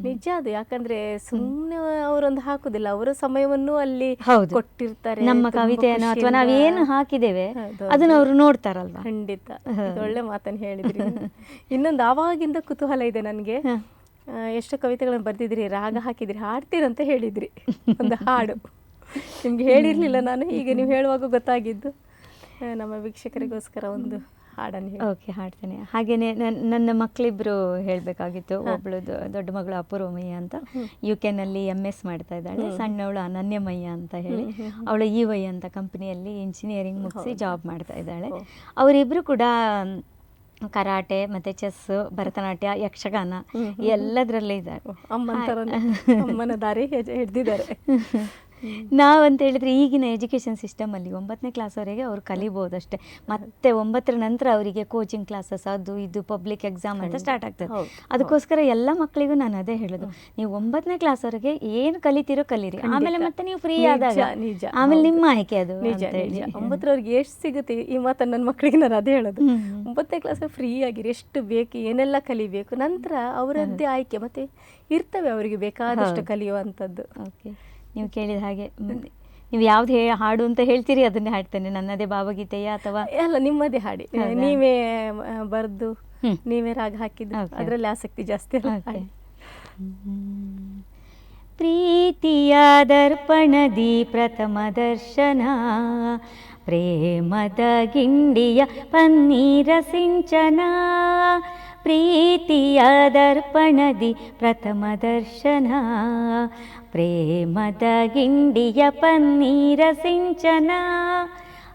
ನಿಜ ಅದು ಯಾಕಂದ್ರೆ ಸುಮ್ಮನೆ ಅವರೊಂದು ಹಾಕುದಿಲ್ಲ ಅವರ ಸಮಯವನ್ನು ಅಲ್ಲಿ ಕೊಟ್ಟಿರ್ತಾರೆ ನಮ್ಮ ಕವಿತೆಯನ್ನು ಅಥವಾ. ನಾವೇನು ಹಾಕಿದ್ದೇವೆ ಅದನ್ನ. ಅವರು ನೋಡ್ತಾರಲ್ವಾ ಖಂಡಿತ ಒಳ್ಳೆ ಮಾತನ್ನು ಹೇಳಿದ್ರಿ. ಇನ್ನೊಂದು ಆವಾಗಿಂದ ಕುತೂಹಲ ಇದೆ ನನಗೆ. ಎಷ್ಟು ಕವಿತೆಗಳನ್ನು ಬರ್ದಿದ್ರಿ ರಾಗ ಹಾಕಿದ್ರಿ ಹಾಡ್ತೀರಂತ ಹೇಳಿದ್ರಿ ಒಂದು ಹಾಡು ನಿಮ್ಗೆ ಹೇಳಿರ್ಲಿಲ್ಲ ನಾನು ಈಗ ನೀವು ಹೇಳುವಾಗ ಗೊತ್ತಾಗಿದ್ದು. ನಮ್ಮ ವೀಕ್ಷಕರಿಗೋಸ್ಕರ ಒಂದು ಹಾಡನ್ನು ಓಕೆ ಹಾಡ್ತೇನೆ. ಹಾಗೇನೆ ನನ್- ನನ್ನ ಮಕ್ಕಳಿಬ್ಬರು ಹೇಳಬೇಕಾಗಿತ್ತು ಒಬ್ಳು ದೊಡ್ಡ ಮಗಳು ಅಪೂರ್ವಮಯ್ಯ ಅಂತ. ಯು ನಲ್ಲಿ ಎಂ ಎಸ್ ಮಾಡ್ತಾ ಇದ್ದಾಳೆ ಸಣ್ಣವಳು ಅನನ್ಯಮಯ್ಯ ಅಂತ ಹೇಳಿ. ಅವಳು ಇ ವೈ ಅಂತ ಕಂಪನಿಯಲ್ಲಿ ಇಂಜಿನಿಯರಿಂಗ್ ಮುಗಿಸಿ ಜಾಬ್ ಮಾಡ್ತಾ ಇದ್ದಾಳೆ. ಓ. ಅವರಿಬ್ರು ಕೂಡ ಕರಾಟೆ ಮತ್ತೆ ಚೆಸ್ ಭರತನಾಟ್ಯ ಯಕ್ಷಗಾನ ಎಲ್ಲದರಲ್ಲೇ ಇದ್ದಾರೆ. ಅಮ್ಮನ ದಾರಿ ಹಿಡ್ದಿದ್ದಾರೆ. ನಾವಂತ ಹೇಳಿದ್ರೆ ಈಗಿನ ಎಜುಕೇಷನ್ ಸಿಸ್ಟಮ್ ಅಲ್ಲಿ ಒಂಬತ್ತನೇ ಕ್ಲಾಸ್ವರೆಗೆ ಅವರು ಕಲಿಬೋದು ಅಷ್ಟೇ. ಮತ್ತೆ ಒಂಬತ್ತರ ನಂತರ ಅವರಿಗೆ ಕೋಚಿಂಗ್ ಕ್ಲಾಸಸ್ ಅದು ಇದು ಪಬ್ಲಿಕ್ ಎಕ್ಸಾಮ್ ಅಂತ ಸ್ಟಾರ್ಟ್ ಆಗ್ತದೆ. ಅದಕ್ಕೋಸ್ಕರ ಎಲ್ಲ ಮಕ್ಕಳಿಗೂ ನಾನು ಅದೇ ಹೇಳೋದು. ನೀವು ಒಂಬತ್ತನೇ ಕ್ಲಾಸ್ವರೆಗೆ ಏನು ಕಲಿತೀರೋ ಕಲೀರಿ. ಆಮೇಲೆ ಮತ್ತೆ ನೀವು ಫ್ರೀ ಆದಾಗ ಆಮೇಲೆ ನಿಮ್ಮ ಆಯ್ಕೆ ಅದು ನಿಜ ಒಂಬತ್ತರವರೆಗೆ ಎಷ್ಟು ಸಿಗುತ್ತೆ ಈ ಮಾತನ್ನು ನನ್ನ ಮಕ್ಕಳಿಗೆ ನಾನು ಅದೇ ಹೇಳೋದು. ಒಂಬತ್ತನೇ ಕ್ಲಾಸ್ ಫ್ರೀ ಆಗಿರಿ ಎಷ್ಟು ಬೇಕು ಏನೆಲ್ಲ ಕಲಿಬೇಕು ನಂತರ ಅವರದ್ದೇ ಆಯ್ಕೆ. ಮತ್ತೆ ಇರ್ತವೆ ಅವರಿಗೆ ಬೇಕಾದಷ್ಟು ಕಲಿಯುವಂತದ್ದು ಕಲಿಯುವಂಥದ್ದು. ಓಕೆ ನೀವು ಕೇಳಿದ ಹಾಗೆ ನೀವು ಯಾವ್ದು ಹೇ ಹಾಡು ಅಂತ ಹೇಳ್ತೀರಿ ಅದನ್ನೇ ಹಾಡ್ತೇನೆ. ನನ್ನದೇ ಭಾವಗೀತೆಯ ಅಥವಾ ಅಲ್ಲ ನಿಮ್ಮದೇ ಹಾಡಿ. ನೀವೇ ಬರೆದು ನೀವೇ ರಾಗ ಹಾಕಿದ್ದು. ಅದರಲ್ಲಿ ಆಸಕ್ತಿ ಜಾಸ್ತಿ. ಪ್ರೀತಿಯ ದರ್ಪಣದಿ ಪ್ರಥಮ ದರ್ಶನ ಪ್ರೇಮದ ಗಿಂಡಿಯ ಪನ್ನೀರ ಸಿಂಚನ ಪ್ರೀತಿಯ ದರ್ಪಣದಿ ಪ್ರಥಮ ದರ್ಶನ ಪ್ರೇಮದ ಗಿಂಡಿಯ ಪನ್ನೀರ ಸಿಂಚನ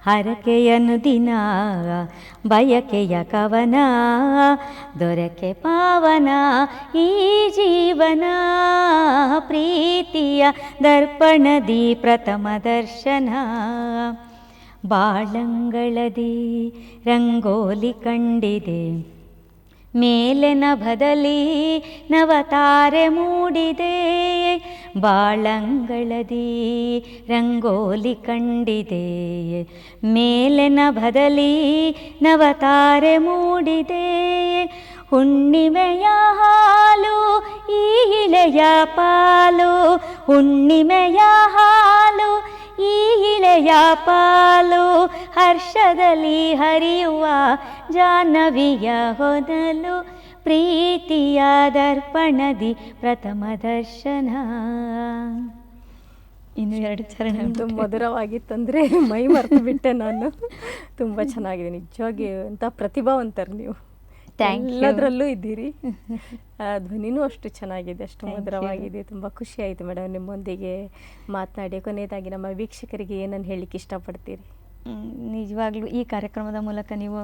ಹರಕೆಯನು ದಿನ ಬಯಕೆಯ ಕವನ, ದೊರಕೆ ಪಾವನ, ಈ ಜೀವನ, ಪ್ರೀತಿಯ ದರ್ಪಣದಿ ಪ್ರಥಮ ದರ್ಶನ. ಬಾಳಂಗಳದಿ, ರಂಗೋಲಿ ಕಂಡಿದೆ ಮೇಲೆನ ಬದಲಿ ನವತಾರೆ ಮೂಡಿದೆ. ಬಾಳಂಗಳದಿ ರಂಗೋಲಿ ಕಂಡಿದೆ. ಮೇಲೆನ ಬದಲಿ ನವತಾರೆ ಮೂಡಿದೆ. ಹುಣ್ಣಿಮೆಯ ಹಾಲು, ಈ ಇಳೆಯ ಪಾಲು, ಹುಣ್ಣಿಮೆಯ ಹಾಲು ಇಳೆಯ ಪಾಲು ಹರ್ಷದಲ್ಲಿ ಹರಿಯುವ ಜಾಹ್ನವಿಯ ಹೊದಲು ಪ್ರೀತಿಯ ದರ್ಪಣದಿ ಪ್ರಥಮ ದರ್ಶನ. ಇನ್ನು ಎರಡು ಚರಣ ಮಧುರವಾಗಿ ತಂದ್ರೆ ಮೈ ಮರೆತು ಬಿಟ್ಟೆ ನಾನು. ತುಂಬಾ ಚೆನ್ನಾಗಿದೆ. ನಿಜವಾಗಿ ಅಂತ ಪ್ರತಿಭಾವಂತರು ನೀವು. ಎಲ್ಲದರಲ್ಲೂ ಇದ್ದೀರಿ. ಧ್ವನಿನೂ ಅಷ್ಟು ಚೆನ್ನಾಗಿದೆ ಅಷ್ಟು ಮಧುರವಾಗಿದೆ ತುಂಬಾ ಖುಷಿ ಆಯಿತು ಮೇಡಮ್ ನಿಮ್ಮೊಂದಿಗೆ ಮಾತನಾಡಿ. ಕೊನೆಯದಾಗಿ ನಮ್ಮ ವೀಕ್ಷಕರಿಗೆ ಏನನ್ನು ಹೇಳಲಿಕ್ಕೆ ಇಷ್ಟಪಡ್ತೀರಿ? ನಿಜವಾಗ್ಲೂ ಈ ಕಾರ್ಯಕ್ರಮದ ಮೂಲಕ ನೀವು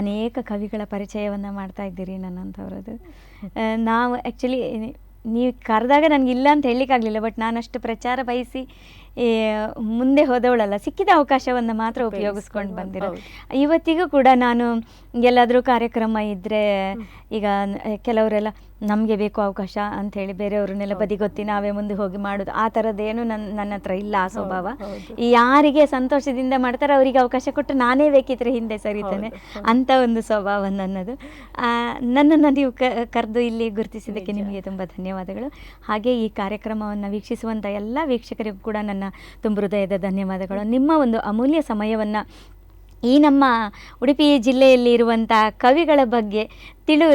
ಅನೇಕ ಕವಿಗಳ ಪರಿಚಯವನ್ನು ಮಾಡ್ತಾ ಇದ್ದೀರಿ ನನ್ನಂಥವ್ರದ್ದು ನಾವು ಆ್ಯಕ್ಚುಲಿ ನೀವು ಕರೆದಾಗ ನನಗೆ ಇಲ್ಲ ಅಂತ ಹೇಳಲಿಕ್ಕಾಗಲಿಲ್ಲ ಬಟ್ ನಾನಷ್ಟು ಪ್ರಚಾರ ಬಯಸಿ ಮುಂದೆ ಹೋದವಳಲ್ಲ ಸಿಕ್ಕಿದ ಅವಕಾಶವನ್ನು ಮಾತ್ರ ಉಪಯೋಗಿಸ್ಕೊಂಡು ಬಂದಿರೋ ಇವತ್ತಿಗೂ ಕೂಡ ನಾನು ಎಲ್ಲಾದರೂ ಕಾರ್ಯಕ್ರಮ ಇದ್ದರೆ ಈಗ ಕೆಲವರೆಲ್ಲ ನಮಗೆ ಬೇಕು ಅವಕಾಶ ಅಂಥೇಳಿ ಬೇರೆಯವ್ರನ್ನೆಲ್ಲ ಬದಿಗೊತ್ತಿ ನಾವೇ ಮುಂದೆ ಹೋಗಿ ಮಾಡೋದು. ಆ ಥರದ್ದೇನು ನನ್ನ ನನ್ನ ಹತ್ರ ಇಲ್ಲ ಆ ಸ್ವಭಾವ. ಈ ಯಾರಿಗೆ ಸಂತೋಷದಿಂದ ಮಾಡ್ತಾರೆ ಅವರಿಗೆ ಅವಕಾಶ ಕೊಟ್ಟು ನಾನೇ ಬೇಕಿದ್ರೆ ಹಿಂದೆ ಸರಿತೇನೆ. ಅಂತ ಒಂದು ಸ್ವಭಾವ ನನ್ನದು. ನನ್ನನ್ನು ನೀವು ಕರೆದು ಇಲ್ಲಿ ಗುರುತಿಸಿದ್ದಕ್ಕೆ. ನಿಮಗೆ ತುಂಬ ಧನ್ಯವಾದಗಳು. ಹಾಗೆ ಈ ಕಾರ್ಯಕ್ರಮವನ್ನು ವೀಕ್ಷಿಸುವಂಥ ಎಲ್ಲ ವೀಕ್ಷಕರಿಗೂ ಕೂಡ ನನ್ನ ತುಂಬ ಹೃದಯದ ಧನ್ಯವಾದಗಳು. ನಿಮ್ಮ ಒಂದು ಅಮೂಲ್ಯ ಸಮಯವನ್ನು ಈ ನಮ್ಮ ಉಡುಪಿ ಜಿಲ್ಲೆಯಲ್ಲಿ ಇರುವಂಥ ಕವಿಗಳ ಬಗ್ಗೆ ತಿಳು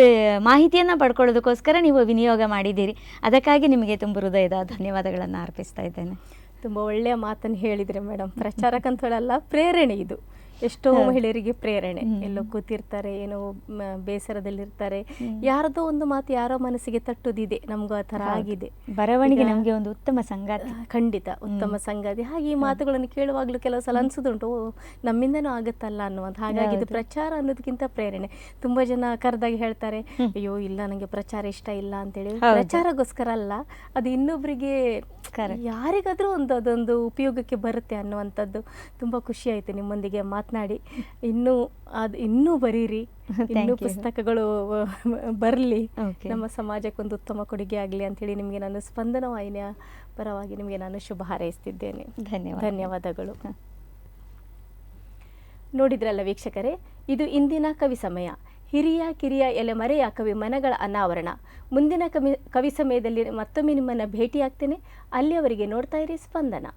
ಮಾಹಿತಿಯನ್ನು ಪಡ್ಕೊಳ್ಳೋದಕ್ಕೋಸ್ಕರ ನೀವು ವಿನಿಯೋಗ ಮಾಡಿದ್ದೀರಿ. ಅದಕ್ಕಾಗಿ ನಿಮಗೆ ತುಂಬ ಹೃದಯದ ಧನ್ಯವಾದಗಳನ್ನು ಅರ್ಪಿಸ್ತಾ ಇದ್ದೇನೆ. ತುಂಬ ಒಳ್ಳೆಯ ಮಾತನ್ನು ಹೇಳಿದರೆ ಮೇಡಮ್ ಪ್ರಚಾರಕ್ಕಂತೇಳಲ್ಲ ಪ್ರೇರಣೆ ಇದು. ಎಷ್ಟೋ. ಮಹಿಳೆಯರಿಗೆ ಪ್ರೇರಣೆ. ಎಲ್ಲೋ ಕೂತಿರ್ತಾರೆ ಏನೋ ಬೇಸರದಲ್ಲಿರ್ತಾರೆ. ಯಾರದೋ ಒಂದು ಮಾತು ಯಾರೋ ಮನಸ್ಸಿಗೆ ತಟ್ಟುದಿದೆ. ನಮಗೂ ಆ ಥರ ಆಗಿದೆ. ಬರವಣಿಗೆ ನಮಗೆ ಒಂದು ಉತ್ತಮ ಸಂಗಾತಿ. ಖಂಡಿತ ಉತ್ತಮ ಸಂಗಾತಿ. ಹಾಗೆ ಈ ಮಾತುಗಳನ್ನು ಕೇಳುವಾಗಲೂ ಕೆಲವು ಸಲ ಅನ್ಸುದುಂಟು. ನಮ್ಮಿಂದನೂ ಆಗುತ್ತಲ್ಲ ಅನ್ನುವಂಥ ಹಾಗಾಗಿ ಇದು ಪ್ರಚಾರ ಅನ್ನೋದಕ್ಕಿಂತ ಪ್ರೇರಣೆ. ತುಂಬಾ ಜನ ಕರೆದಾಗ ಹೇಳ್ತಾರೆ ಅಯ್ಯೋ ಇಲ್ಲ ನನಗೆ ಪ್ರಚಾರ ಇಷ್ಟ ಇಲ್ಲ ಅಂತೇಳಿ. ಹೇಳಿ ಪ್ರಚಾರಗೋಸ್ಕರ ಅಲ್ಲ ಅದು ಇನ್ನೊಬ್ಬರಿಗೆ. ಯಾರಿಗಾದ್ರೂ ಒಂದು ಅದೊಂದು ಉಪಯೋಗಕ್ಕೆ ಬರುತ್ತೆ ಅನ್ನುವಂಥದ್ದು. ತುಂಬಾ ಖುಷಿ ಆಯ್ತು ನಿಮ್ಮೊಂದಿಗೆ ಮಾತನಾಡಿ. ಇನ್ನೂ ಅದು ಇನ್ನೂ ಬರೀರಿ. ಇನ್ನೂ ಪುಸ್ತಕಗಳು ಬರಲಿ. ನಮ್ಮ ಸಮಾಜಕ್ಕೆ ಒಂದು ಉತ್ತಮ ಕೊಡುಗೆ ಆಗಲಿ ಅಂತೇಳಿ ನಿಮಗೆ ನಾನು ಸ್ಪಂದನ ವಾಹಿನಿಯ ಪರವಾಗಿ ನಿಮಗೆ ನಾನು ಶುಭ ಹಾರೈಸ್ತಿದ್ದೇನೆ. ಧನ್ಯವಾದ. ಧನ್ಯವಾದಗಳು. ನೋಡಿದ್ರಲ್ಲ ವೀಕ್ಷಕರೇ ಇದು ಇಂದಿನ ಕವಿ ಸಮಯ. ಹಿರಿಯ ಕಿರಿಯ ಎಲೆಮರೆಯ ಕವಿ ಮನಗಳ ಅನಾವರಣ. ಮುಂದಿನ ಕವಿ ಕವಿ ಸಮಯದಲ್ಲಿ ಮತ್ತೊಮ್ಮೆ ನಿಮ್ಮನ್ನು ಭೇಟಿಯಾಗ್ತೇನೆ. ಅಲ್ಲಿಯವರೆಗೆ ನೋಡ್ತಾ ಇರಿ ಸ್ಪಂದನ.